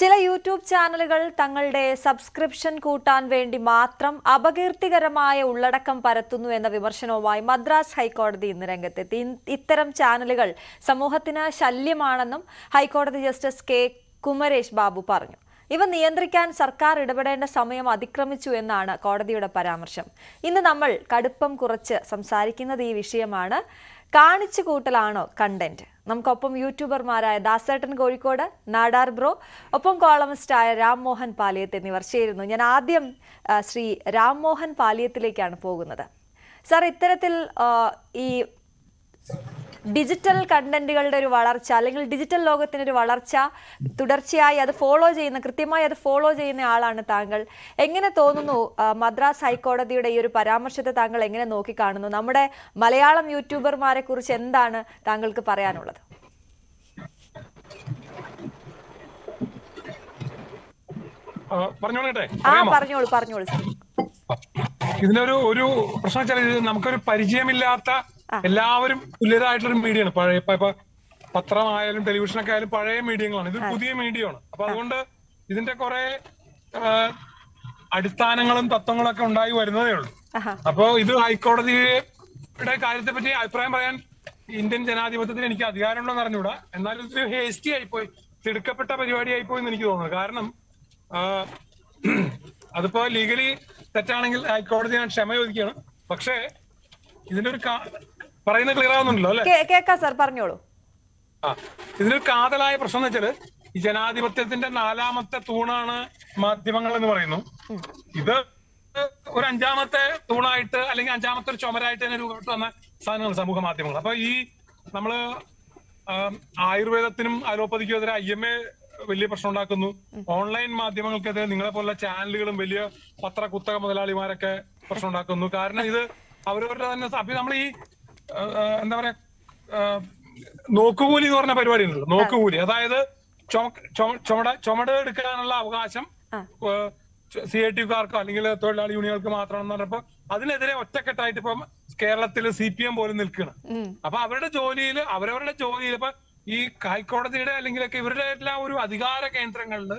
ചില യൂട്യൂബ് ചാനലുകൾ തങ്ങളുടെ സബ്സ്ക്രിപ്ഷൻ കൂട്ടാൻ വേണ്ടി മാത്രം അപകീർത്തികരമായ ഉള്ളടക്കം പരത്തുന്നു എന്ന വിമർശനവുമായി മദ്രാസ് ഹൈക്കോടതി ഇന്ന് രംഗത്തെത്തി. ഇത്തരം ചാനലുകൾ സമൂഹത്തിന് ശല്യമാണെന്നും ഹൈക്കോടതി ജസ്റ്റിസ് കെ. കുമരേഷ് ബാബു പറഞ്ഞു. ഇവ നിയന്ത്രിക്കാൻ സർക്കാർ ഇടപെടേണ്ട സമയം അതിക്രമിച്ചു എന്നാണ് കോടതിയുടെ പരാമർശം. ഇന്ന് നമ്മൾ കടുപ്പം കുറച്ച് സംസാരിക്കുന്നത് ഈ വിഷയമാണ്. കാണിച്ചു കൂട്ടലാണോ കണ്ടന്റ്? നമുക്കൊപ്പം യൂട്യൂബർമാരായ ദാസേട്ടൻ കോഴിക്കോട് നാടാർ ബ്രോ ഒപ്പം കോളമിസ്റ്റായ രാംമോഹൻ പാലിയത്ത് എന്നിവർ ചേരുന്നു. ഞാൻ ആദ്യം ശ്രീ രാംമോഹൻ പാലിയത്തിലേക്കാണ് പോകുന്നത്. സാർ ഇത്തരത്തിൽ ഈ ഡിജിറ്റൽ കണ്ടന്റുകളുടെ ഒരു വളർച്ച അല്ലെങ്കിൽ ഡിജിറ്റൽ ലോകത്തിന്റെ ഒരു വളർച്ച തുടർച്ചയായി അത് ഫോളോ ചെയ്യുന്ന കൃത്യമായി അത് ഫോളോ ചെയ്യുന്ന ആളാണ് താങ്കൾ. എങ്ങനെ തോന്നുന്നു മദ്രാസ് ഹൈക്കോടതിയുടെ ഈ ഒരു പരാമർശത്തെ താങ്കൾ എങ്ങനെ നോക്കിക്കാണുന്നു? നമ്മുടെ മലയാളം യൂട്യൂബർമാരെ കുറിച്ച് എന്താണ് താങ്കൾക്ക് പറയാനുള്ളത്? പറഞ്ഞോളൂ പറഞ്ഞോളൂ ഇതിനൊരു ഒരു പ്രശ്നം വെച്ചാൽ നമുക്കൊരു പരിചയമില്ലാത്ത എല്ലാവരും തുല്യരായിട്ടുള്ള ഒരു മീഡിയയാണ് പഴയ ഇപ്പൊ- പത്രമായാലും ടെലിവിഷനൊക്കെ ആയാലും പഴയ മീഡിയങ്ങളാണ് ഇത് പുതിയ മീഡിയമാണ് അപ്പൊ അതുകൊണ്ട് ഇതിന്റെ കുറെ അടിസ്ഥാനങ്ങളും തത്വങ്ങളും ഒക്കെ ഉണ്ടായി വരുന്നതേ ഉള്ളൂ. അപ്പൊ ഇത് ഹൈക്കോടതിയുടെ കാര്യത്തെ പറ്റി അഭിപ്രായം പറയാൻ ഇന്ത്യൻ ജനാധിപത്യത്തിന് എനിക്ക് അധികാരമുണ്ടെന്ന് അറിഞ്ഞൂടാ എന്നാലും ഇതൊരു ഹേസ്റ്റി ആയിപ്പോയി. തിടുക്കപ്പെട്ട പരിപാടി ആയിപ്പോയി എന്ന് എനിക്ക് തോന്നുന്നു. കാരണം അതിപ്പോ ലീഗലി തെറ്റാണെങ്കിൽ ഹൈക്കോടതി ഞാൻ ക്ഷമ ചോദിക്കുകയാണ്. പക്ഷേ ഇതിന്റെ ഒരു പറയുന്നത് ക്ലിയർ ആവുന്നുണ്ടല്ലോ അല്ലേ? കേ- കേക്കാം സാർ പറഞ്ഞോളൂ. ആ ഇതിനൊരു കാതലായ പ്രശ്നം എന്ന് വെച്ചാൽ ഈ ജനാധിപത്യത്തിന്റെ നാലാമത്തെ തൂണാണ് മാധ്യമങ്ങൾ എന്ന് പറയുന്നു. ഇത് ഒരു അഞ്ചാമത്തെ തൂണായിട്ട് അല്ലെങ്കിൽ അഞ്ചാമത്തെ ഒരു ചുമരായിട്ട് തന്നെ രൂപപ്പെട്ടു വന്ന സാധനങ്ങൾ സമൂഹ മാധ്യമങ്ങൾ. അപ്പൊ ഈ നമ്മൾ ആയുർവേദത്തിനും അലോപ്പതിക്കും എതിരെ ഐ എം എ വലിയ പ്രശ്നം ഉണ്ടാക്കുന്നു. ഓൺലൈൻ മാധ്യമങ്ങൾക്കെതിരെ നിങ്ങളെ പോലുള്ള ചാനലുകളും വലിയ പത്ര കുത്തക മുതലാളിമാരൊക്കെ പ്രശ്നം ഉണ്ടാക്കുന്നു. കാരണം ഇത് അവരവരുടെ തന്നെ നമ്മൾ ഈ എന്താ പറയാ നോക്കുകൂലി എന്ന് പറഞ്ഞ പരിപാടി ഉണ്ടല്ലോ നോക്കുകൂലി അതായത് ചുമ- ചുമ- ചുമട ചുമട് എടുക്കാനുള്ള അവകാശം. സി ഐ ടിക്കാർക്കോ അല്ലെങ്കിൽ തൊഴിലാളി യൂണിയനുകൾക്ക് മാത്രമാണെന്ന് പറഞ്ഞപ്പോ അതിനെതിരെ ഒറ്റക്കെട്ടായിട്ട് ഇപ്പം കേരളത്തിൽ സി പി എം പോലും നിൽക്കുകയാണ്. അപ്പൊ അവരുടെ ജോലിയിൽ അവരവരുടെ ജോലിയിൽ ഇപ്പൊ ഈ ഹൈക്കോടതിയുടെ അല്ലെങ്കിലൊക്കെ ഇവരുടെ എല്ലാം ഒരു അധികാര കേന്ദ്രങ്ങളിൽ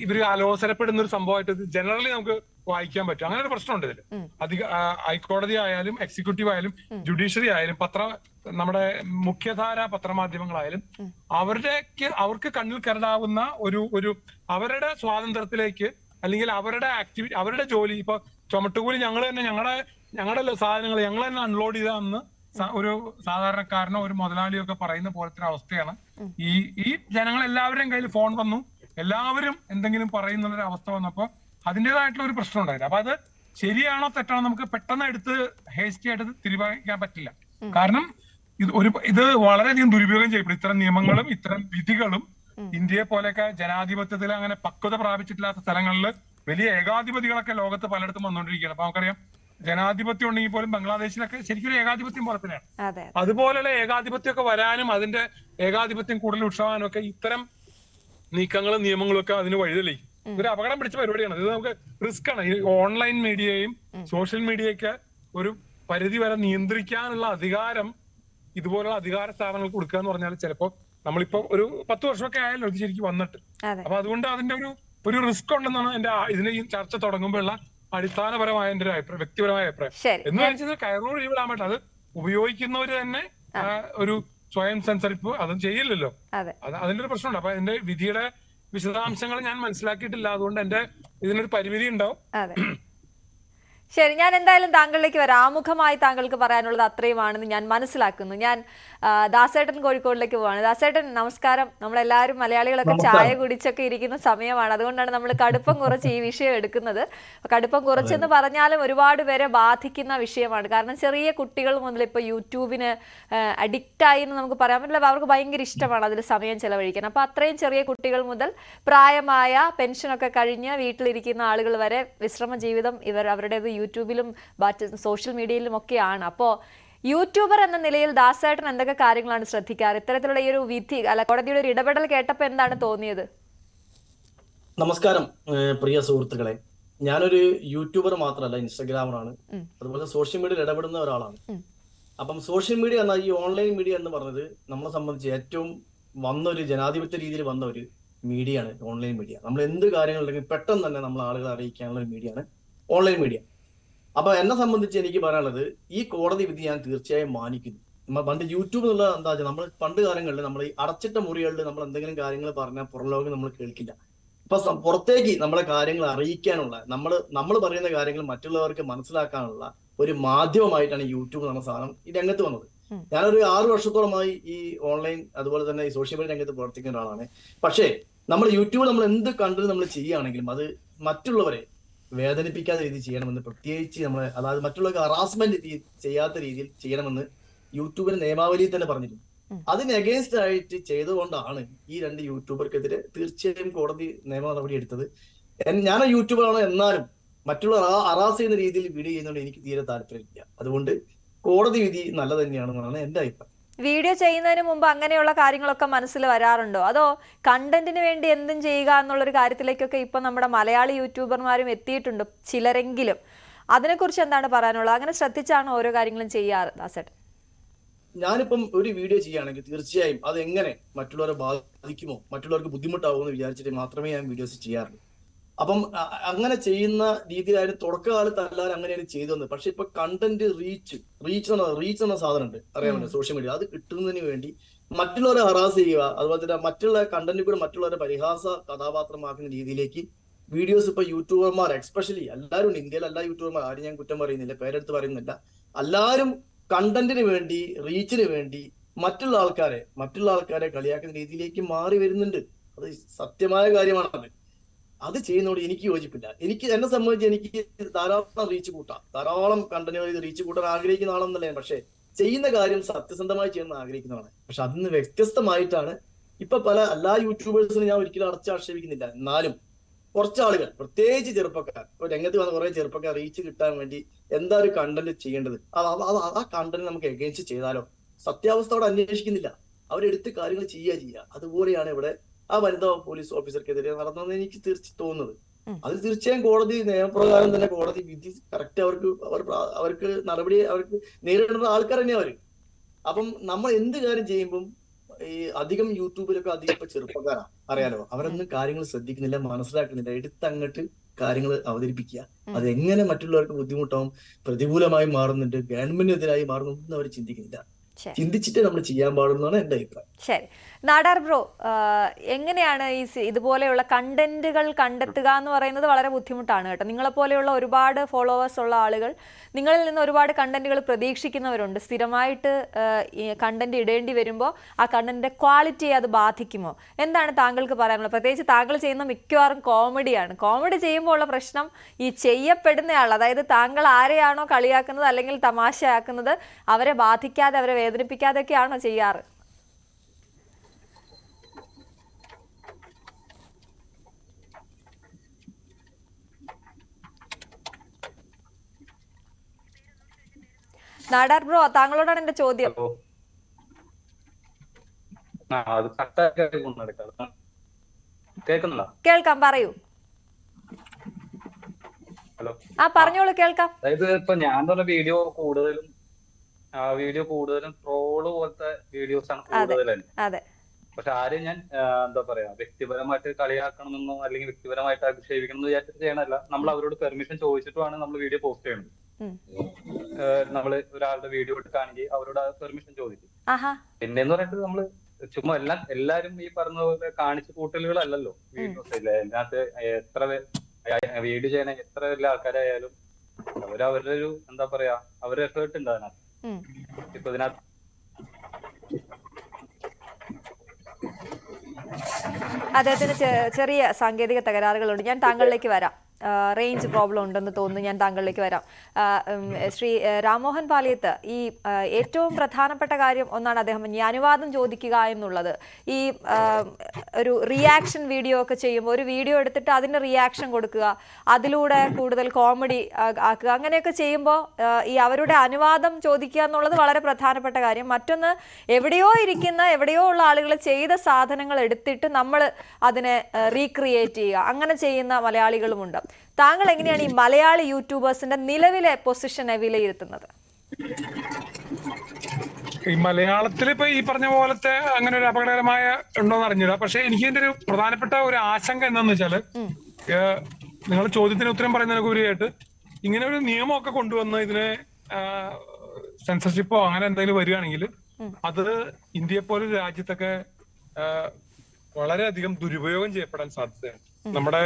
ഇവർ അലോസരപ്പെടുന്ന ഒരു സംഭവമായിട്ട് ജനറലി നമുക്ക് വായിക്കാൻ പറ്റും. അങ്ങനെ ഒരു പ്രശ്നമുണ്ട് ഇതിൽ അധിക ഹൈക്കോടതി ആയാലും എക്സിക്യൂട്ടീവ് ആയാലും ജുഡീഷ്യറി ആയാലും പത്ര നമ്മുടെ മുഖ്യധാര പത്രമാധ്യമങ്ങളായാലും അവരുടെ അവർക്ക് കണ്ണിൽ കരടാവുന്ന ഒരു ഒരു അവരുടെ സ്വാതന്ത്ര്യത്തിലേക്ക് അല്ലെങ്കിൽ അവരുടെ ആക്ടിവിറ്റി അവരുടെ ജോലി ഇപ്പൊ ചുമട്ടുകൂലി ഞങ്ങൾ തന്നെ ഞങ്ങളുടെ ഞങ്ങളുടെ സാധനങ്ങൾ ഞങ്ങൾ തന്നെ അൺലോഡ് ചെയ്താന്ന് ഒരു സാധാരണക്കാരനോ ഒരു മുതലാളിയോ ഒക്കെ പറയുന്ന പോലത്തെ അവസ്ഥയാണ് ഈ ഈ ജനങ്ങൾ എല്ലാവരുടെയും കയ്യിൽ ഫോൺ വന്നു. എല്ലാവരും എന്തെങ്കിലും പറയുന്ന ഒരു അവസ്ഥ വന്നപ്പോ അതിന്റെതായിട്ടുള്ള ഒരു പ്രശ്നം ഉണ്ടായിരുന്നു അപ്പൊ അത് ശരിയാണോ തെറ്റാണോ നമുക്ക് പെട്ടെന്ന് എടുത്ത് ഹേസ്റ്റി ആയിട്ട് തീരുമാനിക്കാൻ പറ്റില്ല. കാരണം ഇത് ഒരു ഇത് വളരെയധികം ദുരുപയോഗം ചെയ്യപ്പെടും. ഇത്തരം നിയമങ്ങളും ഇത്തരം വിധികളും ഇന്ത്യയെ പോലെയൊക്കെ ജനാധിപത്യത്തിൽ അങ്ങനെ പക്വത പ്രാപിച്ചിട്ടില്ലാത്ത സ്ഥലങ്ങളിൽ വലിയ ഏകാധിപതികളൊക്കെ ലോകത്ത് പലയിടത്തും വന്നുകൊണ്ടിരിക്കുകയാണ്. അപ്പൊ നമുക്കറിയാം ജനാധിപത്യം ഉണ്ടെങ്കിൽ പോലും ബംഗ്ലാദേശിലൊക്കെ ശരിക്കും ഏകാധിപത്യം പോലെ തന്നെയാണ്. അതെ അതുപോലുള്ള ഏകാധിപത്യമൊക്കെ വരാനും അതിന്റെ ഏകാധിപത്യം കൂടുതൽ ഉത്സവാനും ഒക്കെ ഇത്തരം നീക്കങ്ങളും നിയമങ്ങളും ഒക്കെ അതിന് വഴിതെളിക്കും ഇതൊരു അപകടം പിടിച്ച പരിപാടിയാണ്. ഇത് നമുക്ക് റിസ്ക് ആണ്. ഈ ഓൺലൈൻ മീഡിയയും സോഷ്യൽ മീഡിയയൊക്കെ ഒരു പരിധി വരെ നിയന്ത്രിക്കാനുള്ള അധികാരം ഇതുപോലുള്ള അധികാര സ്ഥാപനങ്ങൾക്ക് കൊടുക്കുക എന്ന് പറഞ്ഞാൽ ചിലപ്പോ നമ്മളിപ്പോ ഒരു പത്ത് വർഷമൊക്കെ ആയല്ലോ ഇത് ശരിക്കും വന്നിട്ട്. അപ്പൊ അതുകൊണ്ട് അതിന്റെ ഒരു ഒരു റിസ്ക് ഉണ്ടെന്നാണ് എന്റെ ഇതിന് ഈ ചർച്ച തുടങ്ങുമ്പോഴുള്ള അടിസ്ഥാനപരമായ എന്റെ ഒരു അഭിപ്രായം വ്യക്തിപരമായ അഭിപ്രായം. എന്ന് വെച്ചാൽ കയറോട് വിടാൻ പറ്റില്ല. അത് ഉപയോഗിക്കുന്നവര് തന്നെ ഒരു സ്വയം സെൻസറിപ്പ് അതും ചെയ്യില്ലല്ലോ. അതെ. അത് അതിന്റെ ഒരു പ്രശ്നമുണ്ട്. അപ്പൊ എന്റെ വിധിയുടെ വിശദാംശങ്ങൾ ഞാൻ മനസ്സിലാക്കിയിട്ടില്ല. അതുകൊണ്ട് എന്റെ ഇതിനൊരു പരിമിതി ഉണ്ടാവും. ശരി ഞാൻ എന്തായാലും താങ്കളിലേക്ക് വരാം. ആമുഖമായി താങ്കൾക്ക് പറയാനുള്ളത് അത്രയുമാണെന്ന് ഞാൻ മനസ്സിലാക്കുന്നു. ഞാൻ ദാസേട്ടൻ കോഴിക്കോടിലേക്ക് പോവാണ്. ദാസേട്ടൻ നമസ്കാരം. നമ്മളെല്ലാവരും മലയാളികളൊക്കെ ചായ കുടിച്ചൊക്കെ ഇരിക്കുന്ന സമയമാണ്. അതുകൊണ്ടാണ് നമ്മൾ കടുപ്പം കുറച്ച് ഈ വിഷയം എടുക്കുന്നത്. കടുപ്പം കുറച്ചെന്ന് പറഞ്ഞാലും ഒരുപാട് പേരെ ബാധിക്കുന്ന വിഷയമാണ്. കാരണം ചെറിയ കുട്ടികൾ മുതൽ ഇപ്പോൾ യൂട്യൂബിന് അഡിക്റ്റ് ആയി എന്ന് നമുക്ക് പറയാൻ പറ്റില്ല. അവർക്ക് ഭയങ്കര ഇഷ്ടമാണ് അതിൽ സമയം ചെലവഴിക്കാൻ. അപ്പൊ അത്രയും ചെറിയ കുട്ടികൾ മുതൽ പ്രായമായ പെൻഷനൊക്കെ കഴിഞ്ഞ് വീട്ടിലിരിക്കുന്ന ആളുകൾ വരെ വിശ്രമ ജീവിതം ഇവർ അവരുടേത് യൂട്യൂബിലും മറ്റ് സോഷ്യൽ മീഡിയയിലും ഒക്കെയാണ്. അപ്പോൾ യൂട്യൂബർ എന്ന നിലയിൽ ദാസേട്ടൻ എന്തൊക്കെ കാര്യങ്ങളാണ് ശ്രദ്ധിക്കാറ്? ഇത്തരത്തിലുള്ള ഈ ഒരു വിധി അല്ല കോടതിയുടെ ഒരു ഇടപെടൽ കേട്ടപ്പോൾ എന്താണ് തോന്നിയത്? നമസ്കാരം പ്രിയ സുഹൃത്തുക്കളെ. ഞാനൊരു യൂട്യൂബർ മാത്രമല്ല ഇൻസ്റ്റഗ്രാമറാണ്. അതുപോലെ സോഷ്യൽ മീഡിയയിൽ ഇടപെടുന്ന ഒരാളാണ്. അപ്പം സോഷ്യൽ മീഡിയ എന്ന ഈ ഓൺലൈൻ മീഡിയ എന്ന് പറഞ്ഞത് നമ്മളെ സംബന്ധിച്ച് ഏറ്റവും വന്ന ഒരു ജനാധിപത്യ രീതിയിൽ വന്ന ഒരു മീഡിയ ആണ് ഓൺലൈൻ മീഡിയ. നമ്മൾ എന്ത് കാര്യങ്ങളുണ്ടെങ്കിൽ പെട്ടെന്ന് തന്നെ നമ്മൾ ആളുകളെ അറിയിക്കാനുള്ള ഒരു മീഡിയ ആണ് ഓൺലൈൻ മീഡിയ. അപ്പൊ എന്നെ സംബന്ധിച്ച് എനിക്ക് പറയാനുള്ളത് ഈ കോടതി വിധി ഞാൻ തീർച്ചയായും മാനിക്കുന്നു. പണ്ട് യൂട്യൂബ് എന്നുള്ള എന്താ വെച്ചാൽ നമ്മൾ പണ്ട് കാലങ്ങളിൽ നമ്മൾ ഈ അടച്ചിട്ട മുറികളിൽ നമ്മൾ എന്തെങ്കിലും കാര്യങ്ങൾ പറഞ്ഞാൽ പുറം ലോകം നമ്മൾ കേൾക്കില്ല. ഇപ്പൊ പുറത്തേക്ക് നമ്മളെ കാര്യങ്ങൾ അറിയിക്കാനുള്ള നമ്മൾ നമ്മൾ പറയുന്ന കാര്യങ്ങൾ മറ്റുള്ളവർക്ക് മനസ്സിലാക്കാനുള്ള ഒരു മാധ്യമമായിട്ടാണ് യൂട്യൂബ് എന്ന സാധനം ഈ രംഗത്ത് വന്നത്. ഞാനൊരു ആറു വർഷത്തോളമായി ഈ ഓൺലൈൻ അതുപോലെ തന്നെ ഈ സോഷ്യൽ മീഡിയ രംഗത്ത് പ്രവർത്തിക്കുന്ന ഒരാളാണ്. പക്ഷേ നമ്മൾ യൂട്യൂബിൽ നമ്മൾ എന്ത് കണ്ടത് നമ്മൾ ചെയ്യുകയാണെങ്കിലും അത് മറ്റുള്ളവരെ വേദനിപ്പിക്കാത്ത രീതിയിൽ ചെയ്യണമെന്ന് പ്രത്യേകിച്ച് നമ്മൾ അതായത് മറ്റുള്ളവർക്ക് ഹറാസ്മെന്റ് ചെയ്യാത്ത രീതിയിൽ ചെയ്യണമെന്ന് യൂട്യൂബിന്റെ നിയമാവലിയിൽ തന്നെ പറഞ്ഞിരുന്നു. അതിന് അഗേൻസ്റ്റ് ആയിട്ട് ചെയ്തുകൊണ്ടാണ് ഈ രണ്ട് യൂട്യൂബർക്കെതിരെ തീർച്ചയായും കോടതി നിയമ നടപടി എടുത്തത്. ഞാൻ യൂട്യൂബറാണ്. എന്നാലും മറ്റുള്ളവർ ആ അറാസ് ചെയ്യുന്ന രീതിയിൽ വീഡിയോ ചെയ്യുന്നതുകൊണ്ട് എനിക്ക് തീരെ താല്പര്യമില്ല. അതുകൊണ്ട് കോടതി വിധി നല്ല തന്നെയാണെന്നാണ് എന്റെ അഭിപ്രായം. വീഡിയോ ചെയ്യുന്നതിന് മുമ്പ് അങ്ങനെയുള്ള കാര്യങ്ങളൊക്കെ മനസ്സിൽ വരാറുണ്ടോ? അതോ കണ്ടന്റിന് വേണ്ടി എന്തും ചെയ്യുക എന്നുള്ളൊരു കാര്യത്തിലേക്കൊക്കെ ഇപ്പൊ നമ്മുടെ മലയാളി യൂട്യൂബർമാരും എത്തിയിട്ടുണ്ട് ചിലരെങ്കിലും. അതിനെക്കുറിച്ച് എന്താണ് പറയാനുള്ളത്? അങ്ങനെ ശ്രദ്ധിച്ചാണ് ഓരോ കാര്യങ്ങളും ചെയ്യാറ് ദാസേട്ടൻ. ഞാനിപ്പം ഒരു വീഡിയോ ചെയ്യുകയാണെങ്കിൽ തീർച്ചയായും അത് എങ്ങനെ മറ്റുള്ളവരെ ബാധിക്കുമോ മറ്റുള്ളവർക്ക് ബുദ്ധിമുട്ടാവുമോ എന്ന് വിചാരിച്ചിട്ട് മാത്രമേ ഞാൻ വീഡിയോസ് ചെയ്യാറുള്ളൂ. അപ്പം അങ്ങനെ ചെയ്യുന്ന രീതിയിലായിരുന്നു തുടക്കകാലത്ത് എല്ലാവരും അങ്ങനെയാണ് ചെയ്തു വന്നത്. പക്ഷെ ഇപ്പൊ കണ്ടന്റ് റീച്ച് റീച്ച് എന്ന റീച്ച് എന്ന സാധനം ഉണ്ട് അറിയാമല്ലോ സോഷ്യൽ മീഡിയ അത് കിട്ടുന്നതിന് വേണ്ടി മറ്റുള്ളവരെ ഹറാസ് ചെയ്യുക അതുപോലെ തന്നെ മറ്റുള്ള കണ്ടന്റ് കൂടെ മറ്റുള്ളവരെ പരിഹാസ കഥാപാത്രമാക്കുന്ന രീതിയിലേക്ക് വീഡിയോസ് ഇപ്പൊ യൂട്യൂബർമാർ എക്സ്പെഷ്യലി എല്ലാവരും ഉണ്ട്. ഇന്ത്യയിലെ എല്ലാ യൂട്യൂബർമാർ ആരും ഞാൻ കുറ്റം പറയുന്നില്ല പേരെടുത്ത് പറയുന്നില്ല. എല്ലാവരും കണ്ടന്റിന് വേണ്ടി റീച്ചിന് വേണ്ടി മറ്റുള്ള ആൾക്കാരെ മറ്റുള്ള ആൾക്കാരെ കളിയാക്കുന്ന രീതിയിലേക്ക് മാറി വരുന്നുണ്ട്. അത് സത്യമായ കാര്യമാണ് അത് ചെയ്യുന്നതോട് എനിക്ക് യോജിപ്പില്ല. എനിക്ക് എന്നെ സംബന്ധിച്ച് എനിക്ക് ധാരാളം റീച്ച് കൂട്ടാം. ധാരാളം കണ്ടന്റ് റീച്ച് കൂട്ടാൻ ആഗ്രഹിക്കുന്ന ആളെന്നല്ല ഞാൻ. പക്ഷേ ചെയ്യുന്ന കാര്യം സത്യസന്ധമായി ചെയ്യുന്ന ആഗ്രഹിക്കുന്നതാണ്. പക്ഷെ അതിന് വ്യത്യസ്തമായിട്ടാണ് ഇപ്പൊ പല എല്ലാ യൂട്യൂബേഴ്സിനും ഞാൻ ഒരിക്കലും അടച്ചാക്ഷേപിക്കുന്നില്ല എന്നാലും കുറച്ച് ആളുകൾ പ്രത്യേകിച്ച് ചെറുപ്പക്കാർ ഇപ്പൊ രംഗത്ത് വന്ന കുറെ ചെറുപ്പക്കാർ റീച്ച് കിട്ടാൻ വേണ്ടി എന്താ ഒരു കണ്ടന്റ് ചെയ്യേണ്ടത്? ആ കണ്ടന്റ് നമുക്ക് എഗൈൻസ്റ്റ് ചെയ്താലോ? സത്യാവസ്ഥ അവിടെ അന്വേഷിക്കുന്നില്ല. അവരെടുത്ത് കാര്യങ്ങൾ ചെയ്യുക ചെയ്യുക. അതുപോലെയാണ് ഇവിടെ ആ വനിതാ പോലീസ് ഓഫീസർക്കെതിരെ നടന്നതെന്ന് എനിക്ക് തീർച്ച തോന്നുന്നത്. അത് തീർച്ചയായും കോടതി നിയമപ്രകാരം തന്നെ കോടതി വിധി കറക്റ്റ് അവർക്ക് അവർ അവർക്ക് നടപടി അവർക്ക് നേരിടുന്ന ആൾക്കാർ തന്നെ അവർ അപ്പം നമ്മൾ എന്ത് കാര്യം ചെയ്യുമ്പം ഈ അധികം യൂട്യൂബിലൊക്കെ അധികം ഇപ്പൊ ചെറുപ്പക്കാരാ അറിയാലോ? അവരൊന്നും കാര്യങ്ങൾ ശ്രദ്ധിക്കുന്നില്ല മനസ്സിലാക്കുന്നില്ല. എടുത്തങ്ങട്ട് കാര്യങ്ങൾ അവതരിപ്പിക്കുക. അത് എങ്ങനെ മറ്റുള്ളവർക്ക് ബുദ്ധിമുട്ടാവും പ്രതികൂലമായി മാറുന്നുണ്ട് ഗവൺമെന്റിനെതിരായി മാറുന്നു അവർ ചിന്തിക്കുന്നില്ല. ചിന്തിച്ചിട്ടേ നമ്മൾ ചെയ്യാൻ പാടുന്നതാണ് എന്റെ അഭിപ്രായം. ശരി. നാടാർ ബ്രോ എങ്ങനെയാണ് ഈ ഇതുപോലെയുള്ള കണ്ടന്റുകൾ കണ്ടെത്തുക എന്ന് പറയുന്നത് വളരെ ബുദ്ധിമുട്ടാണ് കേട്ടോ. നിങ്ങളെപ്പോലെയുള്ള ഒരുപാട് ഫോളോവേഴ്സ് ഉള്ള ആളുകൾ നിങ്ങളിൽ നിന്ന് ഒരുപാട് കണ്ടന്റുകൾ പ്രതീക്ഷിക്കുന്നവരുണ്ട്. സ്ഥിരമായിട്ട് കണ്ടന്റ് ഇടേണ്ടി വരുമ്പോൾ ആ കണ്ടന്റിന്റെ ക്വാളിറ്റിയെ അത് ബാധിക്കുമോ? എന്താണ് താങ്കൾക്ക് പറയാനുള്ളത്? പ്രത്യേകിച്ച് താങ്കൾ ചെയ്യുന്ന മിക്കവാറും കോമഡിയാണ്. കോമഡി ചെയ്യുമ്പോൾ ഉള്ള പ്രശ്നം ഈ ചെയ്യപ്പെടുന്നയാൾ അതായത് താങ്കൾ ആരെയാണോ കളിയാക്കുന്നത് അല്ലെങ്കിൽ തമാശയാക്കുന്നത് അവരെ ബാധിക്കാതെ അവരെ വേദനിപ്പിക്കാതെയൊക്കെയാണോ ചെയ്യാറ്? നാടാർ ബ്രോ താങ്കളോടാണ് എന്റെ ചോദ്യം. കേൾക്കാം പറയൂ. ഹലോ. ആ പറഞ്ഞോളൂ കേൾക്കാം. അതായത് ഇപ്പൊ ഞാൻ പറഞ്ഞ വീഡിയോ കൂടുതലും വീഡിയോ കൂടുതലും ട്രോൾ പോലത്തെ വീഡിയോസ് ആണ് കൂടുതൽ തന്നെ. പക്ഷെ ആരും ഞാൻ എന്താ പറയാ വ്യക്തിപരമായിട്ട് കളിയാക്കണമെന്നോ അല്ലെങ്കിൽ വ്യക്തിപരമായിട്ട് അധിക്ഷേപിക്കണം എന്ന് വിചാരിച്ചിട്ട് ചെയ്യണല്ല നമ്മൾ അവരോട് പെർമിഷൻ ചോദിച്ചിട്ടുമാണ് നമ്മൾ വീഡിയോ പോസ്റ്റ് ചെയ്യുന്നത് ഉം. നമ്മൾ ഒരാളുടെ വീഡിയോ എടുക്കുകയാണെങ്കിൽ അവരോട് പെർമിഷൻ ചോദിക്കും. പിന്നെ എന്ന് പറയുന്നത് നമ്മൾ ചുമ്മാ എല്ലാം എല്ലാരും ഈ പറഞ്ഞ പോലെ കാണിച്ചു കൂട്ടലുകളല്ലല്ലോ വീഡിയോസ് ഇല്ല അതിനകത്ത് എത്ര വീഡിയോ ചെയ്യണ എത്ര വലിയ ആൾക്കാരായാലും അവർ അവരുടെ ഒരു എന്താ പറയാ അവരുടെ എഫേർട്ട് ഉണ്ട് അതിനകത്ത്. ഇപ്പൊ ഇതിനകത്ത് അദ്ദേഹത്തിന് ചെറിയ സാങ്കേതിക തകരാറുകളുണ്ട്. ഞാൻ താങ്കളിലേക്ക് വരാം. റേഞ്ച് പ്രോബ്ലം ഉണ്ടെന്ന് തോന്നുന്നു ഞാൻ താങ്കളിലേക്ക് വരാം. ശ്രീ രാമോഹൻ പാലിയത്ത് ഈ ഏറ്റവും പ്രധാനപ്പെട്ട കാര്യം ഒന്നാണ് അദ്ദേഹം ഈ അനുവാദം ചോദിക്കുക എന്നുള്ളത്. ഈ ഒരു റിയാക്ഷൻ വീഡിയോ ഒക്കെ ചെയ്യുമ്പോൾ ഒരു വീഡിയോ എടുത്തിട്ട് അതിന് റിയാക്ഷൻ കൊടുക്കുക അതിലൂടെ കൂടുതൽ കോമഡി ആക്കുക അങ്ങനെയൊക്കെ ചെയ്യുമ്പോൾ ഈ അവരുടെ അനുവാദം ചോദിക്കുക എന്നുള്ളത് വളരെ പ്രധാനപ്പെട്ട കാര്യം. മറ്റൊന്ന് എവിടെയോ ഇരിക്കുന്ന എവിടെയോ ഉള്ള ആളുകൾ ചെയ്ത സാധനങ്ങൾ എടുത്തിട്ട് നമ്മൾ അതിനെ റീക്രിയേറ്റ് ചെയ്യുക. അങ്ങനെ ചെയ്യുന്ന മലയാളികളുമുണ്ട്. താങ്കൾ എങ്ങനെയാണ് ഈ മലയാളി യൂട്യൂബേഴ്സിന്റെ നിലവിലെ പൊസിഷനെ വിലയിരുത്തുന്നത്? ഈ മലയാളത്തിൽ ഇപ്പൊ ഈ പറഞ്ഞ പോലത്തെ അങ്ങനെ ഒരു അപകടകരമായ ഉണ്ടോന്ന് അറിഞ്ഞില്ല പക്ഷെ എനിക്ക് ഇതിന്റെ ഒരു പ്രധാനപ്പെട്ട ഒരു ആശങ്ക എന്താന്ന് വെച്ചാൽ നിങ്ങൾ ചോദ്യത്തിന് ഉത്തരം പറയുന്നതിന് ഉപരിയായിട്ട് ഇങ്ങനെ ഒരു നിയമമൊക്കെ കൊണ്ടുവന്ന് ഇതിന് സെൻസർഷിപ്പോ അങ്ങനെ എന്തെങ്കിലും വരികയാണെങ്കിൽ അത് ഇന്ത്യയെ പോലെ രാജ്യത്തൊക്കെ വളരെയധികം ദുരുപയോഗം ചെയ്യപ്പെടാൻ സാധ്യതയാണ് നമ്മുടെ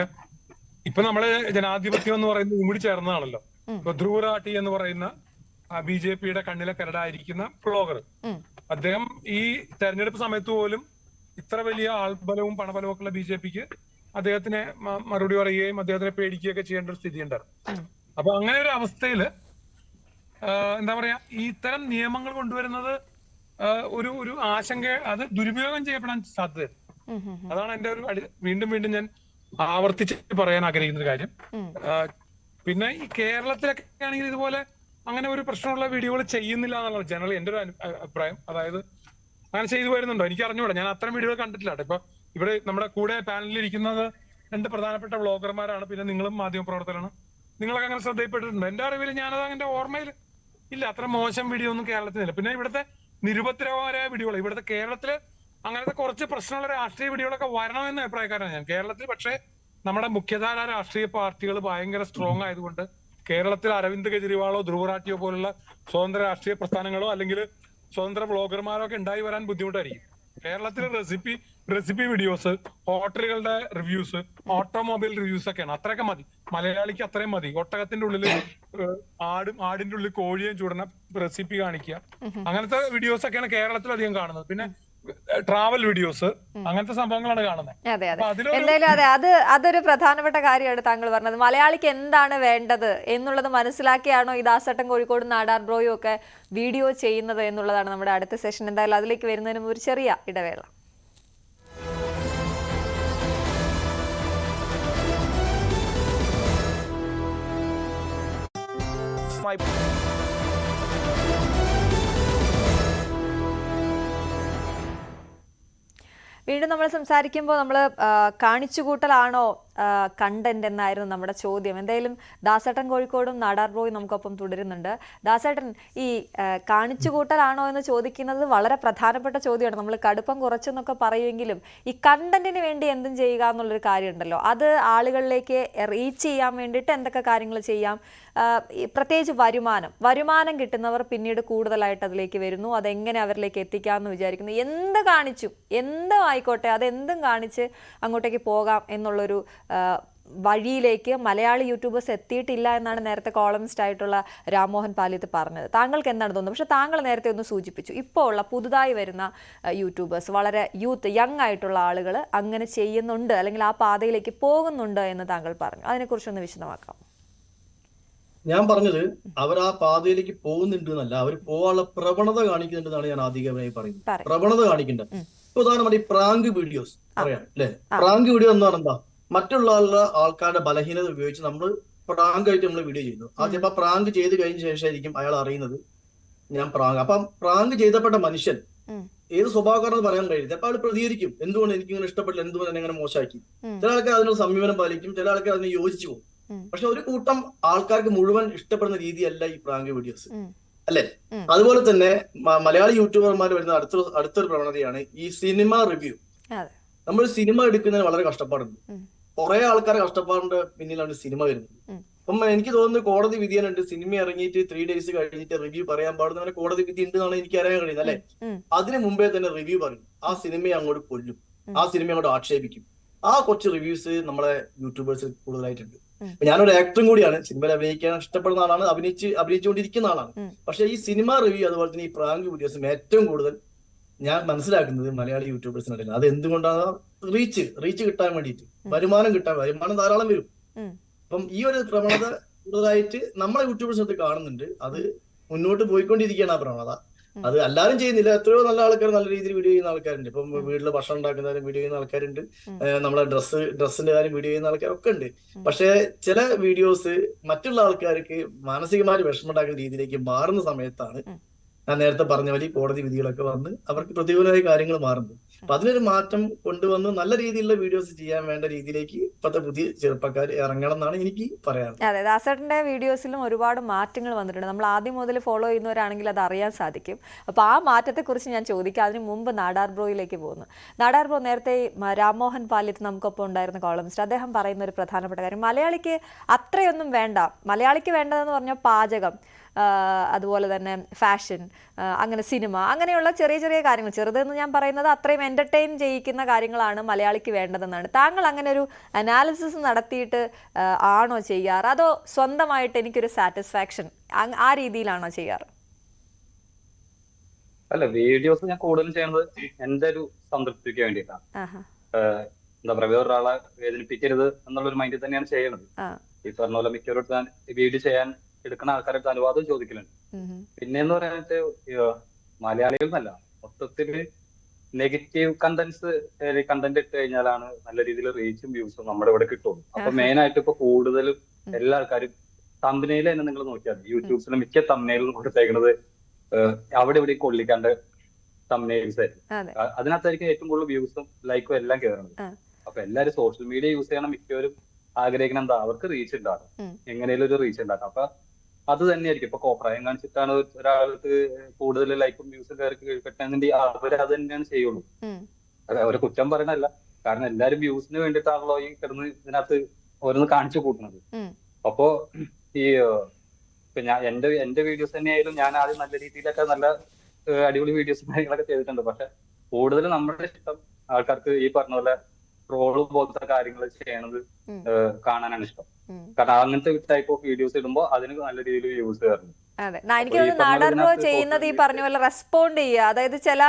ഇപ്പൊ നമ്മൾ ജനാധിപത്യം എന്ന് പറയുന്നത് കൂടി ചേർന്നതാണല്ലോ. ഇപ്പൊ ധ്രുവ് റാട്ടി എന്ന് പറയുന്ന ബി ജെ പിയുടെ കണ്ണിലെ കരടായിരിക്കുന്ന ബ്ലോഗർ. അദ്ദേഹം ഈ തെരഞ്ഞെടുപ്പ് സമയത്ത് പോലും ഇത്ര വലിയ ആൾബലവും പണബലവും ഒക്കെ ഉള്ള ബി ജെ പിക്ക് അദ്ദേഹത്തിനെ മറുപടി പറയുകയും അദ്ദേഹത്തിനെ പേടിക്കുകയൊക്കെ ചെയ്യേണ്ട ഒരു സ്ഥിതി ഉണ്ടായിരുന്നു അപ്പൊ അങ്ങനെ ഒരു അവസ്ഥയിൽ എന്താ പറയാ ഈ ഇത്തരം നിയമങ്ങൾ കൊണ്ടുവരുന്നത് ഒരു ഒരു ആശങ്ക അത് ദുരുപയോഗം ചെയ്യപ്പെടാൻ സാധ്യത അതാണ് എന്റെ ഒരു വീണ്ടും വീണ്ടും ഞാൻ ആവർത്തിച്ച് പറയാൻ ആഗ്രഹിക്കുന്ന ഒരു കാര്യം. പിന്നെ ഈ കേരളത്തിലൊക്കെ ആണെങ്കിൽ ഇതുപോലെ അങ്ങനെ ഒരു പ്രശ്നമുള്ള വീഡിയോകൾ ചെയ്യുന്നില്ല എന്നുള്ളത് ജനറൽ എന്റെ ഒരു അഭിപ്രായം. അതായത് അങ്ങനെ ചെയ്തു വരുന്നുണ്ടോ? എനിക്ക് അറിഞ്ഞൂടാ. ഞാൻ അത്തരം വീഡിയോകൾ കണ്ടിട്ടില്ല ഇപ്പൊ ഇവിടെ നമ്മുടെ കൂടെ പാനലിൽ ഇരിക്കുന്നത് രണ്ട് പ്രധാനപ്പെട്ട ബ്ലോഗർമാരാണ് പിന്നെ നിങ്ങളും മാധ്യമപ്രവർത്തകരാണ്. നിങ്ങളൊക്കെ അങ്ങനെ ശ്രദ്ധയിൽപ്പെട്ടിട്ടുണ്ട്. എന്റെ അറിവിൽ ഞാനത് അങ്ങനെ ഓർമ്മയിൽ ഇല്ല. അത്ര മോശം വീഡിയോ ഒന്നും കേരളത്തിലില്ല പിന്നെ ഇവിടുത്തെ നിരുപദ്രവകരമായ വീഡിയോകൾ ഇവിടുത്തെ കേരളത്തിൽ അങ്ങനത്തെ കുറച്ച് പ്രശ്നമുള്ള രാഷ്ട്രീയ വീഡിയോകളൊക്കെ വരണമെന്ന അഭിപ്രായക്കാരാണ് ഞാൻ. കേരളത്തിൽ പക്ഷേ നമ്മുടെ മുഖ്യധാര രാഷ്ട്രീയ പാർട്ടികൾ ഭയങ്കര സ്ട്രോങ് ആയതുകൊണ്ട് കേരളത്തിൽ അരവിന്ദ് കെജ്രിവാളോ ധ്രുവറാട്ടിയോ പോലുള്ള സ്വതന്ത്ര രാഷ്ട്രീയ പ്രസ്ഥാനങ്ങളോ അല്ലെങ്കിൽ സ്വതന്ത്ര ബ്ലോഗർമാരോ ഒക്കെ ഉണ്ടായി വരാൻ ബുദ്ധിമുട്ടായിരിക്കും. കേരളത്തിൽ റെസിപ്പി റെസിപ്പി വീഡിയോസ് ഹോട്ടലുകളുടെ റിവ്യൂസ് ഓട്ടോമൊബൈൽ റിവ്യൂസ് ഒക്കെയാണ്. അത്രയൊക്കെ മതി. മലയാളിക്ക് അത്രയും മതി. ഒട്ടകത്തിന്റെ ഉള്ളിൽ ആടും ആടിന്റെ ഉള്ളിൽ കോഴിയും ചൂടുന്ന റെസിപ്പി കാണിക്കുക. അങ്ങനത്തെ വീഡിയോസ് ഒക്കെയാണ് കേരളത്തിൽ അധികം കാണുന്നത്. പിന്നെ ട്രാവൽ വീഡിയോസ് അങ്ങനത്തെ സംഭവങ്ങളാണ് കാണുന്നത് അതെ അതെ. അപ്പൊ എന്തായാലും അതെ അത് അതൊരു പ്രധാനപ്പെട്ട കാര്യമാണ് താങ്കൾ പറഞ്ഞത്. മലയാളിക്ക് എന്താണ് വേണ്ടത് എന്നുള്ളത് മനസ്സിലാക്കിയാണോ ഈ ദാസട്ടം കോഴിക്കോട് നാടാർ ബ്രോയും ഒക്കെ വീഡിയോ ചെയ്യുന്നത് എന്നുള്ളതാണ് നമ്മുടെ അടുത്ത സെഷൻ എന്തായാലും അതിലേക്ക് വരുന്നതിന് ഒരു ചെറിയ ഇടവേള. വീണ്ടും നമ്മൾ സംസാരിക്കുമ്പോൾ നമ്മൾ കാണിച്ചുകൂട്ടലാണോ കണ്ടന്റ് എന്നായിരുന്നു നമ്മുടെ ചോദ്യം. എന്തായാലും ദാസേട്ടൻ കോഴിക്കോടും നാടാർ ബ്രോയും നമുക്കൊപ്പം തുടരുന്നുണ്ട്. ദാസേട്ടൻ ഈ കാണിച്ചു കൂട്ടലാണോ എന്ന് ചോദിക്കുന്നത് വളരെ പ്രധാനപ്പെട്ട ചോദ്യമാണ്. നമ്മൾ കടുപ്പം കുറച്ചെന്നൊക്കെ പറയുമെങ്കിലും ഈ കണ്ടന്റിന് വേണ്ടി എന്തും ചെയ്യുക എന്നുള്ളൊരു കാര്യമുണ്ടല്ലോ. അത് ആളുകളിലേക്ക് റീച്ച് ചെയ്യാൻ വേണ്ടിയിട്ട് എന്തൊക്കെ കാര്യങ്ങൾ ചെയ്യാം? പ്രത്യേകിച്ച് വരുമാനം. വരുമാനം കിട്ടുന്നവർ പിന്നീട് കൂടുതലായിട്ട് അതിലേക്ക് വരുന്നു. അതെങ്ങനെ അവരിലേക്ക് എത്തിക്കാമെന്ന് വിചാരിക്കുന്നു. എന്ത് കാണിച്ചു എന്തും ആയിക്കോട്ടെ അതെന്തും കാണിച്ച് അങ്ങോട്ടേക്ക് പോകാം എന്നുള്ളൊരു വഴിയിലേക്ക് മലയാളി യൂട്യൂബേഴ്സ് എത്തിയിട്ടില്ല എന്നാണ് നേരത്തെ കോളമിസ്റ്റ് ആയിട്ടുള്ള രാമോഹൻ പാലിത്ത് പറഞ്ഞത്. താങ്കൾക്ക് എന്താണ് തോന്നുന്നത്? പക്ഷേ താങ്കൾ നേരത്തെ ഒന്ന് സൂചിപ്പിച്ചു. ഇപ്പോൾ ഉള്ള പുതുതായി വരുന്ന യൂട്യൂബേഴ്സ് വളരെ യൂത്ത് യങ് ആയിട്ടുള്ള ആളുകൾ അങ്ങനെ ചെയ്യുന്നുണ്ട്. അല്ലെങ്കിൽ ആ പാതയിലേക്ക് പോകുന്നുണ്ട് എന്ന് താങ്കൾ പറഞ്ഞു. അതിനെക്കുറിച്ചൊന്ന് വിശദമാക്കാം. ഞാൻ പറഞ്ഞത് അവർ ആ പാതയിലേക്ക് പോകുന്നുണ്ട് എന്നല്ല. അവർ പോകാനുള്ള പ്രവണത കാണിക്കുന്നുണ്ടെന്നാണ് ഞാൻ ആധികമായി പറയുന്നത്. പ്രവണത കാണിക്കുന്നുണ്ട്. ഉദാഹരണമായി ഈ പ്രാങ്ക് വീഡിയോസ് പറയാം അല്ലെ? പ്രാങ്ക് വീഡിയോ എന്ന് പറഞ്ഞാൽ മറ്റുള്ള ആൾക്കാരുടെ ബലഹീനത ഉപയോഗിച്ച് നമ്മൾ പ്രാങ്ക് ആയിട്ട് നമ്മൾ വീഡിയോ ചെയ്യുന്നു. ആദ്യം അപ്പൊ പ്രാങ്ക് ചെയ്ത് കഴിഞ്ഞ ശേഷമായിരിക്കും അയാൾ അറിയുന്നത് ഞാൻ പ്രാങ്ക്. അപ്പം പ്രാങ്ക് ചെയ്തപ്പെട്ട മനുഷ്യൻ ഏത് സ്വഭാവക്കാരെന്ന് പറയാൻ കഴിയില്ല. അപ്പൊ അയാൾ പ്രതികരിക്കും. എന്തുകൊണ്ട് എനിക്ക് ഇങ്ങനെ ഇഷ്ടപ്പെട്ടില്ല? എന്തുകൊണ്ട് എന്നെ ഇങ്ങനെ മോശമാക്കി. ചില ആൾക്കാർ അതിനൊരു സംയമനം പാലിക്കും. ചില ആൾക്കാർ അതിനെ യോജിച്ചു പോകും. പക്ഷെ ഒരു കൂട്ടം ആൾക്കാർക്ക് മുഴുവൻ ഇഷ്ടപ്പെടുന്ന രീതിയല്ല ഈ പ്രാങ്ക് വീഡിയോസ്. അല്ലെ? അതുപോലെ തന്നെ മലയാളി യൂട്യൂബർമാർ വരുന്ന അടുത്ത അടുത്തൊരു പ്രവണതയാണ് ഈ സിനിമ റിവ്യൂ. നമ്മൾ സിനിമ എടുക്കുന്നതിന് വളരെ കഷ്ടപ്പാടുണ്ട്. കുറെ ആൾക്കാരെ കഷ്ടപ്പാടിന്റെ പിന്നിലാണ് സിനിമ വരുന്നത്. അപ്പം എനിക്ക് തോന്നുന്നു കോടതി വിധിയാനുണ്ട്. സിനിമ ഇറങ്ങിയിട്ട് ത്രീ ഡേയ്സ് കഴിഞ്ഞിട്ട് റിവ്യൂ പറയാൻ പാടുന്ന അങ്ങനെ കോടതി വിധി ഉണ്ട് എന്നാണ് എനിക്ക് അറിയാൻ കഴിയുന്നത് അല്ലെ? അതിനു മുമ്പേ തന്നെ റിവ്യൂ പറയും. ആ സിനിമയെ അങ്ങോട്ട് കൊല്ലും. ആ സിനിമ അങ്ങോട്ട് ആക്ഷേപിക്കും. ആ കുറച്ച് റിവ്യൂസ് നമ്മളെ യൂട്യൂബേഴ്സ് കൂടുതലായിട്ടുണ്ട്. ഞാനൊരു ആക്ടറും കൂടിയാണ്. സിനിമയിൽ അഭിനയിക്കാൻ ഇഷ്ടപ്പെടുന്ന ആളാണ്. അഭിനയിച്ച് അഭിനയിച്ചുകൊണ്ടിരിക്കുന്ന ആളാണ്. പക്ഷെ ഈ സിനിമ റിവ്യൂ അതുപോലെ തന്നെ ഈ പ്രാങ്ക് വീഡിയോസും ഏറ്റവും കൂടുതൽ ഞാൻ മനസ്സിലാക്കുന്നത് മലയാളി യൂട്യൂബേഴ്സിനിടയിൽ അത് എന്തുകൊണ്ടാണ് റീച്ച് റീച്ച് കിട്ടാൻ വേണ്ടിയിട്ട്. വരുമാനം കിട്ടാൻ വരുമാനം ധാരാളം വരും. അപ്പം ഈ ഒരു പ്രവണത കൂടുതലായിട്ട് നമ്മളെ യൂട്യൂബേഴ്സ് കാണുന്നുണ്ട്. അത് മുന്നോട്ട് പോയിക്കൊണ്ടിരിക്കുകയാണ് ആ പ്രവണത. അത് എല്ലാവരും ചെയ്യുന്നില്ല. എത്രയോ നല്ല ആൾക്കാർ നല്ല രീതിയിൽ വീഡിയോ ചെയ്യുന്ന ആൾക്കാരുണ്ട്. ഇപ്പം വീട്ടിൽ ഭക്ഷണം ഉണ്ടാക്കുന്നവരും വീഡിയോ ചെയ്യുന്ന ആൾക്കാരുണ്ട്. നമ്മളെ ഡ്രസ്സ് ഡ്രസ്സിന്റെ കാര്യം വീഡിയോ ചെയ്യുന്ന ആൾക്കാരൊക്കെ ഉണ്ട്. പക്ഷേ പക്ഷെ ചില വീഡിയോസ് മറ്റുള്ള ആൾക്കാർക്ക് മാനസികമായിട്ട് വിഷമമുണ്ടാക്കുന്ന രീതിയിലേക്ക് മാറുന്ന സമയത്താണ് ഞാൻ നേരത്തെ പറഞ്ഞ പോലെ കോടതി വിധികളൊക്കെ വന്ന് അവർക്ക് പ്രതികൂലമായ കാര്യങ്ങൾ മാറുന്നു അപ്പൊ അതിനൊരു മാറ്റം കൊണ്ടുവന്ന് നല്ല രീതിയിലുള്ള വീഡിയോസ് ചെയ്യാൻ വേണ്ട രീതിയിലേക്ക് ഇപ്പോഴത്തെ പുതിയ ചെറുപ്പക്കാർ ഇറങ്ങണം എന്നാണ് എനിക്ക് പറയാനുള്ളത്. അതെ ദാസേട്ടന്റെ വീഡിയോസിലും ഒരുപാട് മാറ്റങ്ങൾ വന്നിട്ടുണ്ട്. നമ്മൾ ആദ്യം മുതൽ ഫോളോ ചെയ്യുന്നവരാണെങ്കിൽ അത് അറിയാൻ സാധിക്കും. അപ്പൊ ആ മാറ്റത്തെ കുറിച്ച് ഞാൻ ചോദിക്കാം. അതിന് മുമ്പ് നാടാർ ബ്രോയിലേക്ക് പോകുന്നു. നാടാർ ബ്രോ നേരത്തെ രാമോഹൻ പാലിത്ത് നമുക്കൊപ്പം ഉണ്ടായിരുന്ന കോളമിസ്റ്റ്. അദ്ദേഹം പറയുന്ന ഒരു പ്രധാനപ്പെട്ട കാര്യം. മലയാളിക്ക് അത്രയൊന്നും വേണ്ട. മലയാളിക്ക് വേണ്ടതെന്ന് പറഞ്ഞാൽ പാചകം. അതുപോലെ തന്നെ ഫാഷൻ അങ്ങനെ സിനിമ അങ്ങനെയുള്ള ചെറിയ ചെറിയ കാര്യങ്ങൾ. ചെറുതെന്ന് ഞാൻ പറയുന്നത് അത്രയും എന്റർടൈൻ ചെയ്യിക്കുന്ന കാര്യങ്ങളാണ് മലയാളിക്ക് വേണ്ടതെന്നാണ്. താങ്കൾ അങ്ങനെ ഒരു അനാലിസിസ് നടത്തിയിട്ട് ആണോ ചെയ്യാറ്? അതോ സ്വന്തമായിട്ട് എനിക്കൊരു സാറ്റിസ്ഫാക്ഷൻ ആ രീതിയിലാണോ ചെയ്യാറ്? അല്ല വീഡിയോസ് ഞാൻ കൂടുതലും ചെയ്യുന്നത് എന്റെ ഒരു സംതൃപ്തിക്ക് വേണ്ടിയിട്ടാണ്. എന്താ പറയാ വേറൊരാളെ വേദനിപ്പിക്കരുത് എന്നുള്ളൊരു മൈൻഡിൽ തന്നെയാണ് ചെയ്യുന്നത് ഈ പറഞ്ഞ പോലെ മിക്കവരോട് വീഡിയോ ചെയ്യാൻ എടുക്കുന്ന ആൾക്കാരുടെ അനുവാദം ചോദിക്കലുണ്ട്. പിന്നെ എന്ന് പറയാനായിട്ട് മലയാളികൾ എന്നല്ല മൊത്തത്തിൽ നെഗറ്റീവ് കണ്ടന്റ്സ് കണ്ടന്റ് ഇട്ട് കഴിഞ്ഞാലാണ് നല്ല രീതിയിൽ റീച്ചും വ്യൂസും നമ്മുടെ ഇവിടെ കിട്ടുള്ളൂ. അപ്പൊ. മെയിൻ ആയിട്ട് ഇപ്പൊ കൂടുതലും എല്ലാ ആൾക്കാരും തമ്പനയിൽ തന്നെ നിങ്ങൾ നോക്കിയാൽ മതി. യൂട്യൂബ്സിലെ മിക്ക തമ്പനയിലും കൊടുത്തേക്കുന്നത് അവിടെ ഇവിടെ കൊള്ളിക്കാണ്ട് തമ്പനയിൽസ് ആയിരിക്കും. അതിനകത്തായിരിക്കും ഏറ്റവും കൂടുതൽ വ്യൂസും ലൈക്കും എല്ലാം കയറുന്നത്. അപ്പൊ എല്ലാരും സോഷ്യൽ മീഡിയ യൂസ് ചെയ്യണം. മിക്കവരും ആഗ്രഹിക്കണം എന്താ? അവർക്ക് റീച്ച് ഉണ്ടാകും എങ്ങനെയെങ്കിലും എങ്ങനെയും ഒരു റീച്ച് ഉണ്ടാക്കാം അപ്പൊ അത് തന്നെയായിരിക്കും. ഇപ്പൊ കോപ്രായം കാണിച്ചിട്ടാണ് ഒരാൾക്ക് കൂടുതൽ ലൈക്കും വ്യൂസും കയറി കിട്ടണമെന്നുണ്ടെങ്കിൽ അവർ അത് തന്നെയാണ് ചെയ്യുള്ളൂ. അതെ അവരെ കുറ്റം പറയണല്ല കാരണം എല്ലാരും വ്യൂസിന് വേണ്ടിയിട്ടാണല്ലോ ഈ കിടന്ന് ഇതിനകത്ത് ഓരോന്ന് കാണിച്ചു കൂട്ടുന്നത്. അപ്പോ ഈ ഞാൻ എന്റെ എന്റെ വീഡിയോസ് തന്നെയായാലും ഞാൻ ആദ്യം നല്ല രീതിയിലൊക്കെ നല്ല അടിപൊളി വീഡിയോസ് കാര്യങ്ങളൊക്കെ ചെയ്തിട്ടുണ്ട്. പക്ഷെ കൂടുതൽ നമ്മുടെ ഇഷ്ടം ആൾക്കാർക്ക് ഈ പറഞ്ഞ പോലെ ട്രോൾ പോലത്തെ കാര്യങ്ങൾ ചെയ്യണത്. കാണാനാണ് ഇഷ്ടം. കാരണം അങ്ങനത്തെ ടൈപ്പ് ഓഫ് വീഡിയോസ് ഇടുമ്പോൾ അതിന് നല്ല രീതിയിൽ യൂസ് കയറുന്നു അതെ. എനിക്ക് തോന്നുന്നു പറഞ്ഞ നാടാർ ബ്രോ ചെയ്യുന്നത് ഈ പറഞ്ഞ പോലെ റെസ്പോണ്ട് ചെയ്യുക. അതായത് ചില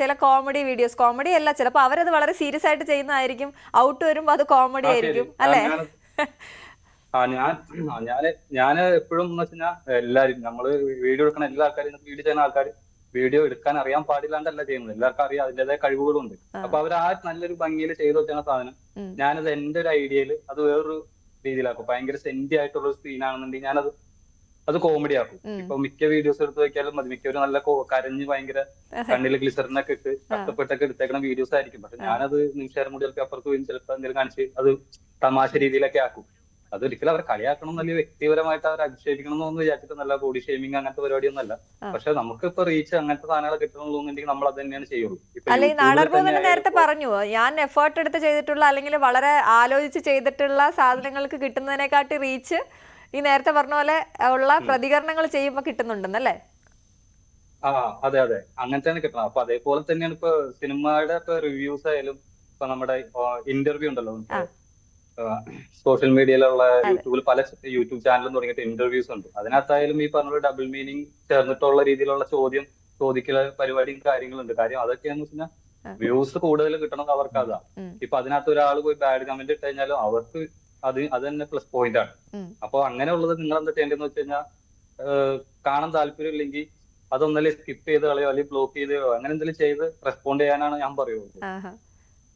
ചില കോമഡി വീഡിയോസ് കോമഡി അല്ല ചിലപ്പോൾ അവരത് വളരെ സീരിയസ് ആയിട്ട് ചെയ്യുന്നതായിരിക്കും. ഔട്ട് വരുമ്പോൾ അത് കോമഡി ആയിരിക്കും. അല്ലെ? ഞാൻ- ഞാൻ ഞാൻ എപ്പോഴും എന്ന് വെച്ചാൽ എല്ലാരും നമ്മൾ വീഡിയോ എടുക്കുന്ന എല്ലാ ആൾക്കാരും വീഡിയോ ചെയ്യുന്ന ആൾക്കാർ വീഡിയോ എടുക്കാൻ അറിയാൻ പാടില്ലാണ്ടല്ല ചെയ്യുന്നത്. എല്ലാവർക്കും അറിയാം അതിന്റേതായ കഴിവുകളുണ്ട്. അപ്പൊ അവർ ആ നല്ലൊരു ഭംഗിയിൽ ചെയ്തു വെച്ചാൽ സാധനം. ഞാനത് എന്റെ ഒരു ഐഡിയയിൽ അത് വേറൊരു രീതിയിലാക്കും. ഭയങ്കര സെന്റി ആയിട്ടുള്ള ഒരു സീൻ ആണെന്നുണ്ടെങ്കിൽ ഞാനത് അത് കോമഡി ആക്കും. ഇപ്പൊ മിക്ക വീഡിയോസ് എടുത്ത് വെക്കാലും മതി. മിക്കവരും നല്ല കരഞ്ഞ് ഭയങ്കര കണ്ണിൽ ഗ്ലിസറിനൊക്കെ ഇട്ട് കഷ്ടപ്പെട്ടൊക്കെ എടുത്തേക്കണ വീഡിയോസ് ആയിരിക്കും. പക്ഷെ ഞാനത് നിമിഷം കൂടി ചിലപ്പോൾ അപ്പുറത്ത് പോയി ചിലപ്പോൾ എന്തെങ്കിലും കാണിച്ച് അത് തമാശ രീതിയിലൊക്കെ ആക്കും. അതൊരിക്കലും അവരെ കളിയാക്കണം എന്നല്ല വ്യക്തിപരമായിട്ട് അവരെ അധിക്ഷേപിക്കണം എന്നൊന്നും വിചാരിച്ചിട്ടൊന്നല്ല. ബോഡി ഷേമിങ് അങ്ങനത്തെ പരിപാടിയൊന്നുമല്ല. ആ. പക്ഷെ നമുക്ക് ഇപ്പൊ റീച്ച് അങ്ങനത്തെ സാധനങ്ങൾ കിട്ടണമെന്നുണ്ടെങ്കിൽ നമ്മൾ അത് തന്നെയാണ് ചെയ്യുള്ളൂ. അല്ല ഈ നേരത്തെ പറഞ്ഞു. ഞാൻ എഫേർട്ട് എടുത്ത് ചെയ്തിട്ടുള്ള അല്ലെങ്കിൽ വളരെ ആലോചിച്ച് ചെയ്തിട്ടുള്ള സാധനങ്ങൾക്ക് കിട്ടുന്നതിനെക്കാട്ടി റീച്ച് ഈ നേരത്തെ പറഞ്ഞ പോലെ ഉള്ള പ്രതികരണങ്ങൾ ചെയ്യുമ്പോൾ കിട്ടുന്നുണ്ടെന്നല്ലേ? ആ അതെ അതെ. അങ്ങനത്തെയാണ് കിട്ടണം. അപ്പൊ അതേപോലെ തന്നെയാണ് ഇപ്പൊ സിനിമയുടെ ഇപ്പൊ റിവ്യൂസ് ആയാലും ഇപ്പൊ നമ്മുടെ ഇന്റർവ്യൂ ഉണ്ടല്ലോ. സോഷ്യൽ മീഡിയയിലുള്ള യൂട്യൂബിൽ പല യൂട്യൂബ് ചാനലും തുടങ്ങിയിട്ട് ഇന്റർവ്യൂസ് ഉണ്ട്. അതിനകത്തായാലും ഈ പറഞ്ഞ ഡബിൾ മീനിങ് ചേർന്നിട്ടുള്ള രീതിയിലുള്ള ചോദ്യം ചോദിക്കൽ പരിപാടിയും കാര്യങ്ങളുണ്ട്. കാര്യം അതൊക്കെയാന്ന് വെച്ചാൽ. വ്യൂസ് കൂടുതൽ കിട്ടണത് അവർക്ക് അതാ. ഇപ്പൊ അതിനകത്ത് ഒരാൾ പോയി ബാഡ് കമന്റ് ഇട്ട് കഴിഞ്ഞാലും അവർക്ക് അത് അത് തന്നെ പ്ലസ് പോയിന്റ് ആണ്. അപ്പൊ അങ്ങനെയുള്ളത് നിങ്ങൾ എന്താ ചെയ്യേണ്ടതെന്ന് വെച്ച് കഴിഞ്ഞാൽ കാണാൻ താല്പര്യം ഇല്ലെങ്കിൽ അതൊന്നല്ലേ സ്കിപ്പ് ചെയ്ത് കളയോ അല്ലെങ്കിൽ ബ്ലോക്ക് ചെയ്ത് അങ്ങനെ എന്തെങ്കിലും ചെയ്ത് റെസ്പോണ്ട് ചെയ്യാനാണ് ഞാൻ പറയുള്ളൂ.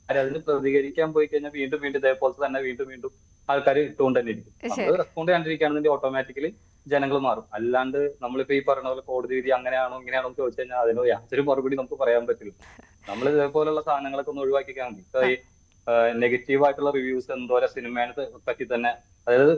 ആഹാ. അതിന് പ്രതികരിക്കാൻ പോയി കഴിഞ്ഞാൽ വീണ്ടും വീണ്ടും ഇതേപോലത്തെ തന്നെ വീണ്ടും വീണ്ടും ആൾക്കാർ ഇട്ടുകൊണ്ട് തന്നെ ഇരിക്കും അത് നമ്മൾ റെസ്പോണ്ട് ചെയ്യാണ്ടിരിക്കുകയാണെന്നുണ്ടെങ്കിൽ ഓട്ടോമാറ്റിക്കലി ജനങ്ങൾ മാറും. അല്ലാണ്ട് നമ്മളിപ്പോ ഈ പറഞ്ഞ പോലെ കോടതി വിധി അങ്ങനെയാണോ ഇങ്ങനെയാണോ എന്ന് ചോദിച്ചു കഴിഞ്ഞാൽ അതിന് യാതൊരു മറുപടി നമുക്ക് പറയാൻ പറ്റില്ല. നമ്മൾ ഇതേപോലുള്ള സാധനങ്ങളൊക്കെ ഒന്ന് ഒഴിവാക്കിക്കാൻ മതി ഈ നെഗറ്റീവ് ആയിട്ടുള്ള റിവ്യൂസ് എന്തോരം സിനിമയെ പറ്റി തന്നെ. അതായത്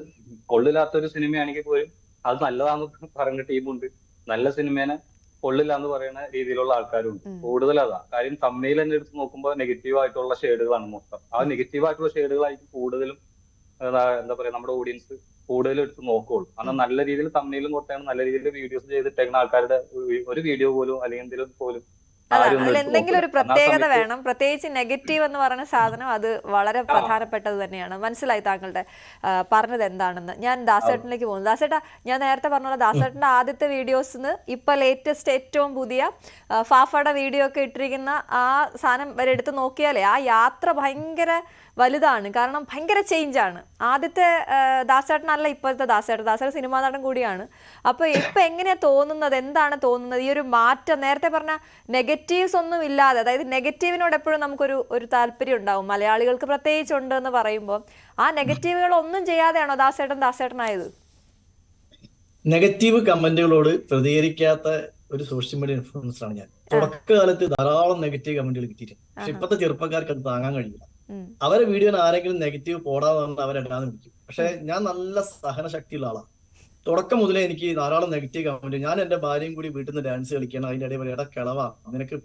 കൊള്ളില്ലാത്ത ഒരു സിനിമയാണെങ്കിൽ പോലും അത് നല്ലതാണെന്ന് പറയുന്ന ടീമുണ്ട് നല്ല സിനിമേനെ കൊള്ളില്ല എന്ന് പറയുന്ന രീതിയിലുള്ള ആൾക്കാരുണ്ട്. കൂടുതൽ അതാ. കാര്യം തമ്മയിൽ തന്നെ എടുത്ത് നോക്കുമ്പോൾ നെഗറ്റീവ് ആയിട്ടുള്ള ഷെയ്ഡുകളാണ് മൊത്തം. ആ നെഗറ്റീവ് ആയിട്ടുള്ള ഷെയ്ഡുകളായിരിക്കും കൂടുതലും എന്താ പറയാ നമ്മുടെ ഓഡിയൻസ് കൂടുതലും എടുത്ത് നോക്കുകയുള്ളൂ കാരണം നല്ല രീതിയിൽ തമ്മിലും തൊട്ടാണ് നല്ല രീതിയിൽ വീഡിയോസ് ചെയ്തിട്ടേക്കുന്ന ആൾക്കാരുടെ ഒരു വീഡിയോ പോലും അല്ലെങ്കിൽ എന്തെങ്കിലും പോലും എന്തെങ്കിലും ഒരു പ്രത്യേകത വേണം. പ്രത്യേകിച്ച് നെഗറ്റീവ് എന്ന് പറയുന്ന സാധനം അത് വളരെ പ്രധാനപ്പെട്ടത് തന്നെയാണ്. മനസ്സിലായി താങ്കളുടെ പറഞ്ഞത് എന്താണെന്ന്. ഞാൻ ദാസേട്ടനിലേക്ക് പോകുന്നു. ദാസേട്ടാ ഞാൻ നേരത്തെ പറഞ്ഞ പോലെ ദാസേട്ടന്റെ ആദ്യത്തെ വീഡിയോസിന് ഇപ്പൊ ലേറ്റസ്റ്റ് ഏറ്റവും പുതിയ ഫാഫയുടെ വീഡിയോ ഒക്കെ ഇട്ടിരിക്കുന്ന ആ സാധനം വരെ എടുത്ത് നോക്കിയാലേ ആ യാത്ര ഭയങ്കര വലുതാണ്. കാരണം ഭയങ്കര ചേഞ്ച് ആണ്. ആദ്യത്തെ ദാസേട്ടനല്ല ഇപ്പോഴത്തെ ദാസേട്ടൻ. ദാസേട്ടൻ സിനിമാ നടൻ കൂടിയാണ്. അപ്പോൾ ഇപ്പൊ എങ്ങനെയാ തോന്നുന്നത്? എന്താണ് തോന്നുന്നത്? ഈ ഒരു മാറ്റം നേരത്തെ പറഞ്ഞ നെഗറ്റീവ്സ് ഒന്നും ഇല്ലാതെ അതായത് നെഗറ്റീവിനോട് എപ്പോഴും നമുക്കൊരു ഒരു താല്പര്യം ഉണ്ടാവും. മലയാളികൾക്ക് പ്രത്യേകിച്ച് ഉണ്ട് എന്ന് പറയുമ്പോൾ ആ നെഗറ്റീവുകൾ ഒന്നും ചെയ്യാതെയാണോ ദാസേട്ടൻ ദാസേട്ടനായത്? നെഗറ്റീവ് കമന്റുകളോട് പ്രതികരിക്കാത്ത ഒരു സോഷ്യൽ മീഡിയ ഇൻഫ്ലുവൻസർ ആണ് ഞാൻ. തുടക്കകാലത്ത് ധാരാളം നെഗറ്റീവ് കമന്റുകൾ കിട്ടിയിട്ടുണ്ട്. പക്ഷെ ഇപ്പത്തെ ചെറുപ്പക്കാർക്ക് അത് താങ്ങാൻ കഴിയില്ല. അവരെ വീഡിയോയിൽ ആരെങ്കിലും നെഗറ്റീവ് പോടാന്ന് പറഞ്ഞാൽ അവരിടാന്ന് വിളിക്കും പക്ഷെ ഞാൻ നല്ല സഹന ശക്തിയുള്ള ആളാണ് തുടക്കം മുതലേ എനിക്ക് ധാരാളം നെഗറ്റീവ് കമന്റ് ഞാൻ എന്റെ ഭാര്യയും കൂടി വീട്ടിൽ നിന്ന് ഡാൻസ് കളിക്കണം അതിന്റെ ഇടയിൽ ഇട എടാ കിളവാ നിനക്ക്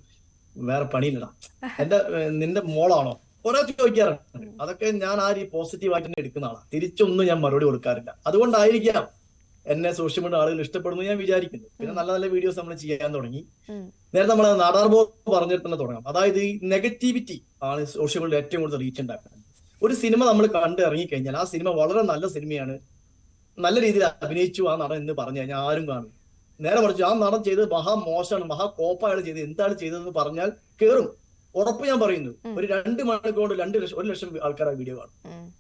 വേറെ പണിയില്ലടാ. എന്റെ നിന്റെ മോളാണോ? കുറെ ചോദിക്കാറുണ്ട്. അതൊക്കെ ഞാൻ ആ ഒരു പോസിറ്റീവ് ആയിട്ട് തന്നെ എടുക്കുന്ന ആളാണ് തിരിച്ചൊന്നും ഞാൻ മറുപടി കൊടുക്കാറില്ല. അതുകൊണ്ടായിരിക്കാം എന്നെ സോഷ്യൽ മീഡിയ ആളുകൾ ഇഷ്ടപ്പെടുന്നു ഞാൻ വിചാരിക്കുന്നു. പിന്നെ നല്ല നല്ല വീഡിയോസ് നമ്മൾ ചെയ്യാൻ തുടങ്ങി. നേരെ നേരത്തെ നമ്മൾ നാടാർബോ പറഞ്ഞിട്ട് തന്നെ തുടങ്ങാം. അതായത് ഈ നെഗറ്റിവിറ്റി ആണ് സോഷ്യൽ മീഡിയ ഏറ്റവും കൂടുതൽ റീച്ച് ഉണ്ടാക്കുന്നത്. ഒരു സിനിമ നമ്മൾ കണ്ട് ഇറങ്ങിക്കഴിഞ്ഞാൽ ആ സിനിമ വളരെ നല്ല സിനിമയാണ് നല്ല രീതിയിൽ അഭിനയിച്ചു ആ നടൻ എന്ന് പറഞ്ഞു കഴിഞ്ഞാൽ ആരും കാണും. നേരെ മറിച്ച് ആ നടൻ ചെയ്തത് മഹാ മോശമാണ് മഹാ കോപ്പായാണ് ചെയ്തത്. എന്താണ് ചെയ്തതെന്ന് പറഞ്ഞാൽ കേറും. ഉറപ്പ് ഞാൻ പറയുന്നു. ഒരു രണ്ട് മണിക്കൂർ കൊണ്ട് രണ്ട് ലക്ഷം ഒരു ലക്ഷം ആൾക്കാർ ആ വീഡിയോ കാണും.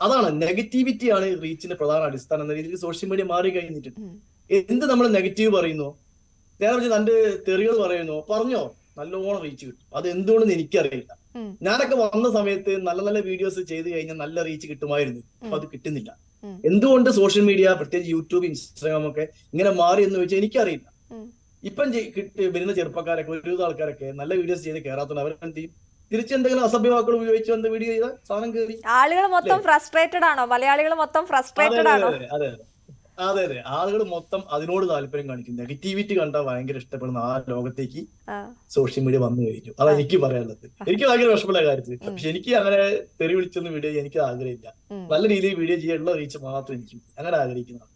അതാണ് നെഗറ്റിവിറ്റി ആണ് റീച്ചിന്റെ പ്രധാന അടിസ്ഥാനം എന്ന രീതിയിൽ സോഷ്യൽ മീഡിയ മാറി കഴിഞ്ഞിട്ടുണ്ട്. എന്ത് നമ്മൾ നെഗറ്റീവ് പറയുന്നു? നേരെ മറിച്ച് തന്റെ തെറികൾ പറയുന്നു. പറഞ്ഞോ? നല്ലോണം റീച്ച് കിട്ടും. അത് എന്തുകൊണ്ടെന്ന് എനിക്കറിയില്ല. ഞാനൊക്കെ വന്ന സമയത്ത് നല്ല നല്ല വീഡിയോസ് ചെയ്ത് കഴിഞ്ഞാൽ നല്ല റീച്ച് കിട്ടുമായിരുന്നു. അപ്പൊ അത് കിട്ടുന്നില്ല. എന്തുകൊണ്ട് സോഷ്യൽ മീഡിയ പ്രത്യേകിച്ച് യൂട്യൂബ് ഇൻസ്റ്റാഗ്രാം ഒക്കെ ഇങ്ങനെ മാറി എന്ന് ചോദിച്ചാൽ എനിക്കറിയില്ല. ഇപ്പം വരുന്ന ചെറുപ്പക്കാരൊക്കെ ഒരുവിധ ആൾക്കാരൊക്കെ നല്ല വീഡിയോസ് ചെയ്ത് കയറാത്തത് അവരെന്ത് ചെയ്യും? തിരിച്ചെന്തെങ്കിലും അസഭ്യ വാക്കുകൾ ഉപയോഗിച്ച് വന്ന് വീഡിയോ ചെയ്താൽ സാധനം കയറി ആളുകൾ മൊത്തം ഫ്രസ്ട്രേറ്റഡ് ആണോ? മലയാളികൾ മൊത്തം ഫ്രസ്ട്രേറ്റഡ് ആണോ? അതെ അതെ അതെ ആളുകൾ മൊത്തം അതിനോട് താല്പര്യം കാണിക്കും. നെഗറ്റിവിറ്റി കണ്ടാൽ ഭയങ്കര ഇഷ്ടപ്പെടുന്ന ആ ലോകത്തേക്ക്. സോഷ്യൽ മീഡിയ വന്നു കഴിഞ്ഞു. അതാ എനിക്ക് പറയാനുള്ളത്. എനിക്ക് ഭയങ്കര വിഷമമുള്ള കാര്യത്തിൽ പക്ഷെ എനിക്ക് അങ്ങനെ തെറി വിളിച്ചൊന്നും വീഡിയോ ചെയ്യാൻ എനിക്ക് ആഗ്രഹമില്ല. നല്ല രീതിയിൽ വീഡിയോ ചെയ്യാനുള്ള റീച്ച് മാത്രം എനിക്ക് അങ്ങനെ ആഗ്രഹിക്കുന്നതാണ്.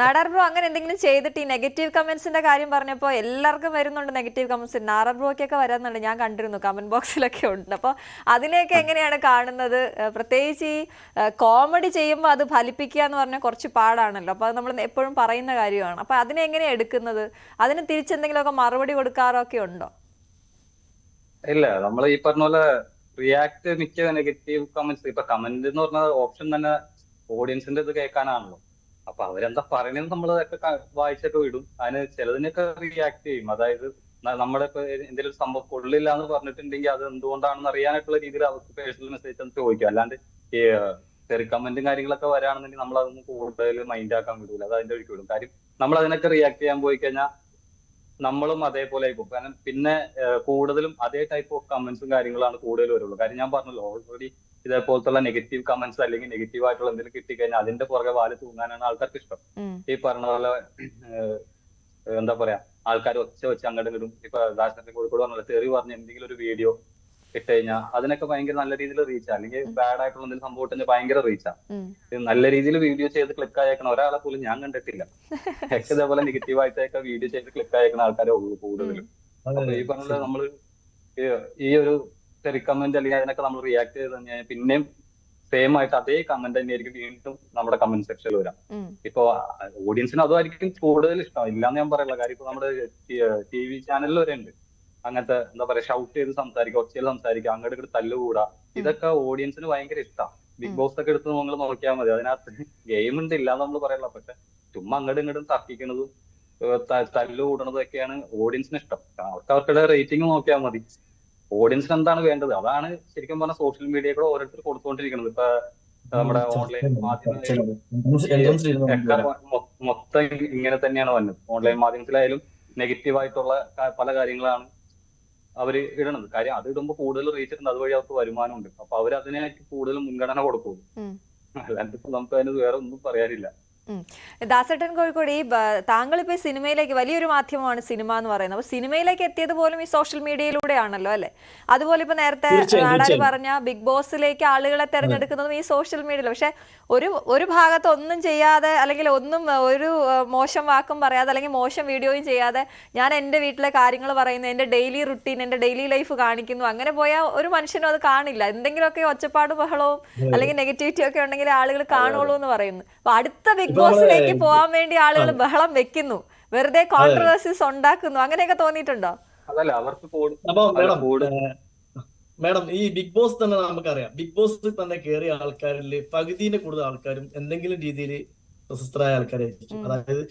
നാടാർ ബ്രോ അങ്ങനെ എന്തെങ്കിലും ചെയ്തിട്ട് ഈ നെഗറ്റീവ് കമന്റ്സിന്റെ കാര്യം പറഞ്ഞപ്പോ എല്ലാവർക്കും വരുന്നുണ്ട് നെഗറ്റീവ് കമന്റ്സ് നാടാർ ബ്രോക്കൊക്കെ വരാന്നുണ്ട്. ഞാൻ കണ്ടിരുന്നു കമന്റ് ബോക്സിലൊക്കെ ഉണ്ട്. അപ്പോൾ അതിനെയൊക്കെ എങ്ങനെയാണ് കാണുന്നത്? പ്രത്യേകിച്ച് ഈ കോമഡി ചെയ്യുമ്പോൾ അത് ഫലിപ്പിക്കുക എന്ന് പറഞ്ഞാൽ കുറച്ച് പാടാണല്ലോ. അപ്പോൾ അത് നമ്മൾ എപ്പോഴും പറയുന്ന കാര്യമാണ്. അപ്പോൾ അതിനെ എങ്ങനെയാണ് എടുക്കുന്നത്? അതിന് തിരിച്ചെന്തെങ്കിലുമൊക്കെ മറുപടി കൊടുക്കാറൊക്കെ ഉണ്ടോ? ഇല്ല നമ്മൾ ഈ പറഞ്ഞ പോലെ റിയാക്ട് മിക്ക നെഗറ്റീവ് കമന്റ്സ് ഇപ്പൊ കമന്റ് എന്ന് പറഞ്ഞ ഓപ്ഷൻ തന്നെ ഓഡിയൻസിന്റെ ഇത് കേൾക്കാനാണല്ലോ. അപ്പൊ അവരെന്താ പറയുന്നത് നമ്മൾ അതൊക്കെ വായിച്ചൊക്കെ വിടും അതിന് ചിലതിനൊക്കെ റിയാക്ട് ചെയ്യും. അതായത് നമ്മുടെ ഇപ്പൊ എന്തെങ്കിലും സംഭവം കൊള്ളില്ല എന്ന് പറഞ്ഞിട്ടുണ്ടെങ്കിൽ അത് എന്തുകൊണ്ടാണെന്ന് അറിയാനായിട്ടുള്ള രീതിയിൽ അവർക്ക് പേഴ്സണൽ മെസ്സേജ് ഒന്ന് ചോദിക്കും. അല്ലാണ്ട് ഈ തെറി കമന്റും കാര്യങ്ങളൊക്കെ വരാണെന്നുണ്ടെങ്കിൽ നമ്മൾ അതൊന്നും കൂടുതൽ മൈൻഡ് ആക്കാൻ വിടൂല. അത് അതിന്റെ വഴിക്ക് വിടും കാര്യം നമ്മൾ അതിനൊക്കെ റിയാക്ട് ചെയ്യാൻ പോയി കഴിഞ്ഞാൽ നമ്മളും അതേപോലെ ആയിപ്പോ കാരണം പിന്നെ കൂടുതലും അതേ ടൈപ്പ് ഓഫ് കമന്റ്സും കാര്യങ്ങളാണ് കൂടുതൽ വരുള്ളൂ. കാര്യം ഞാൻ പറഞ്ഞല്ലോ ഓൾറെഡി ഇതേപോലത്തുള്ള നെഗറ്റീവ് കമന്റ്സ് അല്ലെങ്കിൽ നെഗറ്റീവ് ആയിട്ടുള്ള എന്തെങ്കിലും കിട്ടിക്കഴിഞ്ഞാൽ അതിന്റെ പുറകെ വാൽ തൂങ്ങാനാണ് ആൾക്കാർക്ക് ഇഷ്ടം. ഈ പറഞ്ഞ പോലെ എന്താ പറയാ ആൾക്കാർ ഒച്ച വെച്ച് അങ്ങോട്ടും ഇങ്ങോട്ടും ഇപ്പൊ ദാശനത്തിന് കോഴിക്കോട് പറഞ്ഞ തെറി പറഞ്ഞ എന്തെങ്കിലും ഒരു വീഡിയോ ഇട്ട് കഴിഞ്ഞാൽ അതിനൊക്കെ ഭയങ്കര നല്ല രീതിയിൽ റീച്ചാ അല്ലെങ്കിൽ ബാഡ് ആയിട്ടുള്ള എന്തെങ്കിലും സംഭവം ഇട്ടുകഴിഞ്ഞാൽ ഭയങ്കര റീച്ചാ നല്ല രീതിയിൽ വീഡിയോ ചെയ്ത് ക്ലിക്ക് ആയേക്കണം ഒരാളെ പോലും ഞാൻ കണ്ടിട്ടില്ല. ഒക്കെ ഇതേപോലെ നെഗറ്റീവ് ആയിട്ടൊക്കെ വീഡിയോ ചെയ്ത് ക്ലിക്ക് ആയേക്കുന്ന ആൾക്കാരെ ഉള്ളൂ കൂടുതലും. ഈ പറഞ്ഞ നമ്മൾ ഈ ഒരു ടെറി കമന്റ് അല്ലെങ്കിൽ അതിനൊക്കെ നമ്മൾ റിയാക്ട് ചെയ്ത് കഴിഞ്ഞാൽ പിന്നെയും സെയിം ആയിട്ട് അതേ കമന്റ് തന്നെയായിരിക്കും വീണ്ടും നമ്മുടെ കമന്റ് സെക്ഷനിൽ വരാം. ഇപ്പൊ ഓഡിയൻസിന് അതുമായിരിക്കും കൂടുതൽ ഇഷ്ടം. ഇല്ലാന്ന് ഞാൻ പറയില്ല. കാര്യം ഇപ്പൊ നമ്മുടെ ടി വി ചാനലിൽ വരെ ഉണ്ട്. അങ്ങനത്തെ എന്താ പറയാ ഷൗട്ട് ചെയ്ത് സംസാരിക്കുക ഒച്ചയിൽ സംസാരിക്കുക അങ്ങോട്ട് ഇങ്ങോട്ട് തല്ലുകൂടാ ഇതൊക്കെ ഓഡിയൻസിന് ഭയങ്കര ഇഷ്ടമാണ് ബിഗ് ബോസ് ഒക്കെ എടുത്ത് നിങ്ങൾ നോക്കിയാൽ മതി. അതിനകത്ത് ഗെയിം ഉണ്ട് ഇല്ലാന്ന് നമ്മൾ പറയില്ല. പക്ഷെ ചുമ്മാ അങ്ങോട്ടും ഇങ്ങോട്ടും തർക്കിക്കണതും തല്ലു കൂടണതും ഒക്കെയാണ് ഓഡിയൻസിന് ഇഷ്ടം. അവർക്ക് അവരുടെ റേറ്റിംഗ് നോക്കിയാൽ മതി. ഓഡിയൻസിന് എന്താണ് വേണ്ടത്? അതാണ് ശരിക്കും പറഞ്ഞ സോഷ്യൽ മീഡിയ കൂടെ ഓരോരുത്തർ കൊടുത്തുകൊണ്ടിരിക്കുന്നത്. ഇപ്പൊ നമ്മുടെ ഓൺലൈൻ മാധ്യമങ്ങളിലും മൊത്തം ഇങ്ങനെ തന്നെയാണ് വന്നത്. ഓൺലൈൻ മാധ്യമത്തിലായാലും നെഗറ്റീവ് ആയിട്ടുള്ള പല കാര്യങ്ങളാണ് അവർ ഇടണത്. കാര്യം അത് ഇടുമ്പോൾ കൂടുതൽ റീച്ച് ഉണ്ട്. അതുവഴി അവർക്ക് വരുമാനമുണ്ട് അപ്പൊ അവർ അതിനായിട്ട് കൂടുതൽ മുൻഗണന കൊടുക്കും. അല്ലാണ്ട് ഇപ്പൊ നമുക്ക് അതിന് വേറെ ഒന്നും പറയാനില്ല. ദാസേട്ടൻ കോഴിക്കോട് ഈ താങ്കൾ താങ്കളിപ്പോ ഈ സിനിമയിലേക്ക് വലിയൊരു മാധ്യമമാണ് സിനിമ എന്ന് പറയുന്നത്. അപ്പൊ സിനിമയിലേക്ക് എത്തിയത് പോലും ഈ സോഷ്യൽ മീഡിയയിലൂടെയാണല്ലോ അല്ലേ? അതുപോലെ ഇപ്പൊ നേരത്തെ നാടാര് പറഞ്ഞ ബിഗ് ബോസിലേക്ക് ആളുകളെ തിരഞ്ഞെടുക്കുന്നതും ഈ സോഷ്യൽ മീഡിയയിൽ. പക്ഷെ ഒരു ഒരു ഭാഗത്ത് ഒന്നും ചെയ്യാതെ അല്ലെങ്കിൽ ഒന്നും ഒരു മോശം വാക്കും പറയാതെ അല്ലെങ്കിൽ മോശം വീഡിയോയും ചെയ്യാതെ ഞാൻ എന്റെ വീട്ടിലെ കാര്യങ്ങൾ പറയുന്നു എന്റെ ഡെയിലി റുട്ടീൻ എന്റെ ഡെയിലി ലൈഫ് കാണിക്കുന്നു അങ്ങനെ പോയാൽ ഒരു മനുഷ്യനും അത് കാണില്ല. എന്തെങ്കിലുമൊക്കെ ഒച്ചപ്പാട് ബഹളവും അല്ലെങ്കിൽ നെഗറ്റിവിറ്റി ഒക്കെ ഉണ്ടെങ്കിൽ ആളുകൾ കാണുള്ളൂ എന്ന് പറയുന്നു. അപ്പോൾ അടുത്ത ബിഗ് നമ്മൾ ബോസിലേക്ക് പോകാൻ വേണ്ടി ആളുകൾ ബഹളം വെക്കുന്നു. വെറുതെ കോൺട്രവേഴ്സീസ് ഉണ്ടാക്കുന്നു. അങ്ങനെയൊക്കെ തോന്നിയിട്ടുണ്ടോ? അതല്ല അവർക്ക് മേഡം ഈ ബിഗ് ബോസ് തന്നെ നമുക്കറിയാം. ബിഗ് ബോസ് തന്നെ കയറിയ ആൾക്കാരിൽ പകുതിന്റെ കൂടുതൽ ആൾക്കാരും എന്തെങ്കിലും രീതിയിൽ പ്രശസ്തരായ ആൾക്കാരായിരിക്കും. അതായത്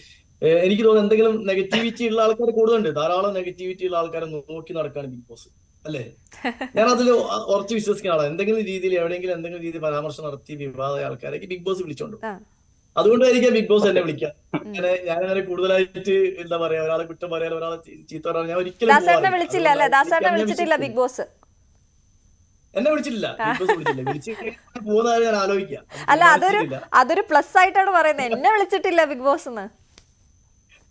എനിക്ക് തോന്നുന്നു എന്തെങ്കിലും നെഗറ്റിവിറ്റി ഉള്ള ആൾക്കാർ കൂടുതലുണ്ട്. ധാരാളം നെഗറ്റിവിറ്റി ഉള്ള ആൾക്കാരെ നോക്കി നടക്കാണ് ബിഗ് ബോസ് അല്ലേ? ഞാൻ അതിൽ ഉറച്ചു വിശ്വസിക്കുന്ന ആളാണ്. എന്തെങ്കിലും രീതിയിൽ എവിടെയെങ്കിലും എന്തെങ്കിലും രീതിയിൽ പരാമർശം നടത്തി വിവാദ ആൾക്കാരേക്ക് ബിഗ് ബോസ് വിളിച്ചോണ്ട്. അതുകൊണ്ടായിരിക്കും ബിഗ് ബോസ് എന്നെ വിളിക്കാം. അങ്ങനെ ഞാൻ അങ്ങനെ കൂടുതലായിട്ട് എന്താ പറയാ ഒരാളെ കുറ്റം പറയാൻ ഒരാളെ ചീത്ത പറയാൻ ഞാൻ ഒരിക്കലും. വിളിച്ചില്ല അല്ലെ? ദാസേട്ടനെ വിളിച്ചിട്ടില്ല. ബിഗ് ബോസ് എന്നെ വിളിച്ചിട്ടില്ല. ബിഗ് ബോസ് വിളിച്ചില്ല വിളിച്ചിട്ട് പോകുന്ന ഞാൻ ആലോചിക്കാം. അല്ല അതൊരു അതൊരു പ്ലസ് ആയിട്ടാണ് പറയുന്നത്. എന്നെ വിളിച്ചിട്ടില്ല ബിഗ് ബോസ് എന്ന്.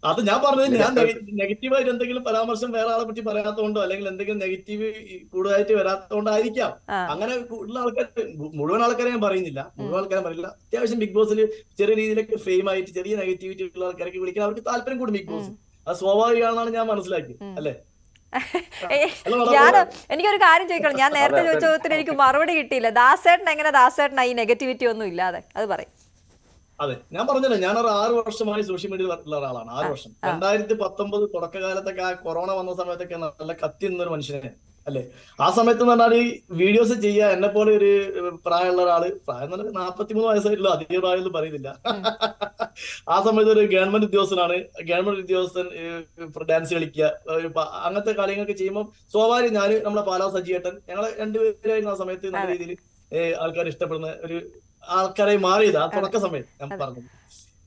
അത് ഞാൻ പറഞ്ഞത് ഞാൻ നെഗറ്റീവായിട്ട് എന്തെങ്കിലും പരാമർശം വേറെ ആളെ പറ്റി പറയാത്തതുകൊണ്ടോ അല്ലെങ്കിൽ എന്തെങ്കിലും നെഗറ്റീവ് കൂടുതലായിട്ട് വരാത്തതുകൊണ്ടായിരിക്കാം. കൊണ്ടായിരിക്കാം അങ്ങനെ കൂടുതൽ ആൾക്കാർ മുഴുവൻ ആൾക്കാരെ ഞാൻ പറയുന്നില്ല. മുഴുവൻ ആൾക്കാരെ പറയില്ല അത്യാവശ്യം ബിഗ് ബോസിൽ ചെറിയ രീതിയിലൊക്കെ ഫെയിം ആയിട്ട് ചെറിയ നെഗറ്റിവിറ്റി ഉള്ള ആൾക്കാരൊക്കെ വിളിക്കാൻ അവർക്ക് താല്പര്യം കൂടും ബിഗ് ബോസ് അത് സ്വാഭാവികമാണെന്നാണ് ഞാൻ മനസ്സിലാക്കി അല്ലേ? ഞാൻ എനിക്കൊരു കാര്യം ചോദിക്കണം? ഞാൻ നേരത്തെ ചോദിച്ചതിന് ചോദിച്ച ചോദ്യത്തിന് എനിക്ക് മറുപടി കിട്ടിയില്ല. ദാസേട്ടൻ എങ്ങനെ ദാസേട്ടൻ ഈ നെഗറ്റിവിറ്റി ഒന്നും ഇല്ലാതെ. അത് പറയും. അതെ ഞാൻ പറഞ്ഞല്ലോ ഞാനൊരു ആറ് വർഷമായി സോഷ്യൽ മീഡിയയിൽ ഉള്ള ഒരാളാണ് ആറ് വർഷം. രണ്ടായിരത്തി പത്തൊമ്പത് തുടക്കകാലത്തൊക്കെ ആ കൊറോണ വന്ന സമയത്തൊക്കെ നല്ല കത്തി നിന്നൊരു മനുഷ്യനെ അല്ലെ? ആ സമയത്ത് എന്ന് പറഞ്ഞാൽ ഈ വീഡിയോസ് ചെയ്യുക എന്നെ പോലെ ഒരു പ്രായമുള്ള ഒരാൾ പ്രായം എന്ന് പറഞ്ഞാൽ നാൽപ്പത്തിമൂന്ന് വയസ്സായിട്ടുള്ള അധിക പ്രായം പറയുന്നില്ല. ആ സമയത്ത് ഒരു ഗവൺമെന്റ് ഉദ്യോഗസ്ഥനാണ് ഗവൺമെന്റ് ഉദ്യോഗസ്ഥൻ ഡാൻസ് കളിക്കുക ഒരു അങ്ങനത്തെ കാര്യങ്ങളൊക്കെ ചെയ്യുമ്പോൾ സ്വാഭാവികം ഞാൻ നമ്മളെ പാലാ സജിയേട്ടൻ ഞങ്ങളെ രണ്ടുപേരായിരുന്നു ആ സമയത്ത് നല്ല രീതിയിൽ ആൾക്കാർ ഇഷ്ടപ്പെടുന്ന ഒരു ആൾക്കാരെ മാറിയത് ആ തുടക്ക സമയത്ത് ഞാൻ പറഞ്ഞത്.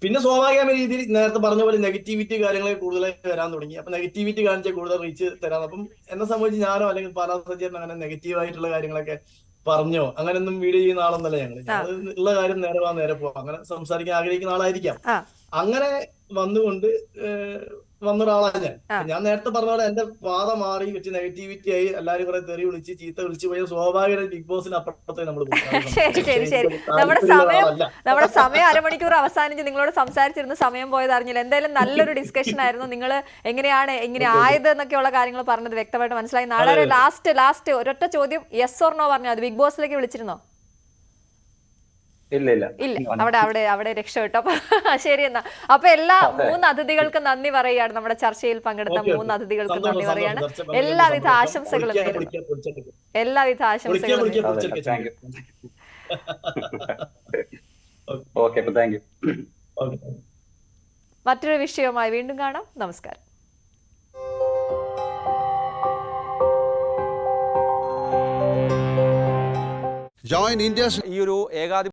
പിന്നെ സ്വാഭാവികമായ രീതിയിൽ നേരത്തെ പറഞ്ഞ പോലെ നെഗറ്റിവിറ്റി കാര്യങ്ങളെ കൂടുതലായി വരാൻ തുടങ്ങി. അപ്പൊ നെഗറ്റിവിറ്റി കാണിച്ച കൂടുതൽ റീച്ച് തരാം. അപ്പം എന്നെ സംബന്ധിച്ച് ഞാനോ അല്ലെങ്കിൽ പാലാ അങ്ങനെ നെഗറ്റീവ് ആയിട്ടുള്ള കാര്യങ്ങളൊക്കെ പറഞ്ഞോ? അങ്ങനെയൊന്നും വീഡിയോ ചെയ്യുന്ന ആളൊന്നല്ല ഞങ്ങൾ. ഞങ്ങൾ ഉള്ള കാര്യം നേരെ വാ നേരെ പോവാം. അങ്ങനെ സംസാരിക്കാൻ ആഗ്രഹിക്കുന്ന ആളായിരിക്കാം. അങ്ങനെ വന്നുകൊണ്ട് വന്ന ഒരാളാണ് ഞാൻ ഞാൻ നേരത്തെ പറഞ്ഞ പോലെ എന്റെ പാത മാറി വെച്ച് നെഗറ്റിവിറ്റി ആയി എല്ലാരും കുറെ തെറി വിളിച്ച് ചീത്ത വിളിച്ച് പോയ സ്വാഭാവിക ബിഗ് ബോസിന് അപ്പുറത്തെ നമ്മൾ ശരി ശരി ശരി. നമ്മുടെ സമയം നമ്മുടെ സമയം അരമണിക്കൂർ അവസാനിച്ച് നിങ്ങളോട് സംസാരിച്ചിരുന്ന സമയം പോയത് അറിഞ്ഞില്ല. എന്തായാലും നല്ലൊരു ഡിസ്കഷൻ ആയിരുന്നു. നിങ്ങൾ എങ്ങനെയാണ് എങ്ങനെ ആയത് എന്നൊക്കെയുള്ള കാര്യങ്ങൾ പറഞ്ഞത് വ്യക്തമായിട്ട് മനസ്സിലായി. നാളെ. ലാസ്റ്റ് ലാസ്റ്റ് ഒരൊറ്റ ചോദ്യം യെസ് ഓർ നോ പറഞ്ഞു അത് ബിഗ് ബോസിലേക്ക് വിളിച്ചിരുന്നോ? ഇല്ല അവിടെ അവിടെ അവിടെ രക്ഷപ്പെട്ടു. അപ്പൊ ശരി എന്നാ. അപ്പൊ എല്ലാ മൂന്ന് അതിഥികൾക്കും നന്ദി പറയുകയാണ്. നമ്മുടെ ചർച്ചയിൽ പങ്കെടുത്ത. മൂന്ന് അതിഥികൾക്കും നന്ദി പറയാണ് എല്ലാവിധ. ആശംസകളും എല്ലാവിധ ആശംസകളും. മറ്റൊരു വിഷയവുമായി വീണ്ടും കാണാം. നമസ്കാരം. ജോയിൻ ഇന്ത്യ ഈ ഒരു ഏകാധിപത്യ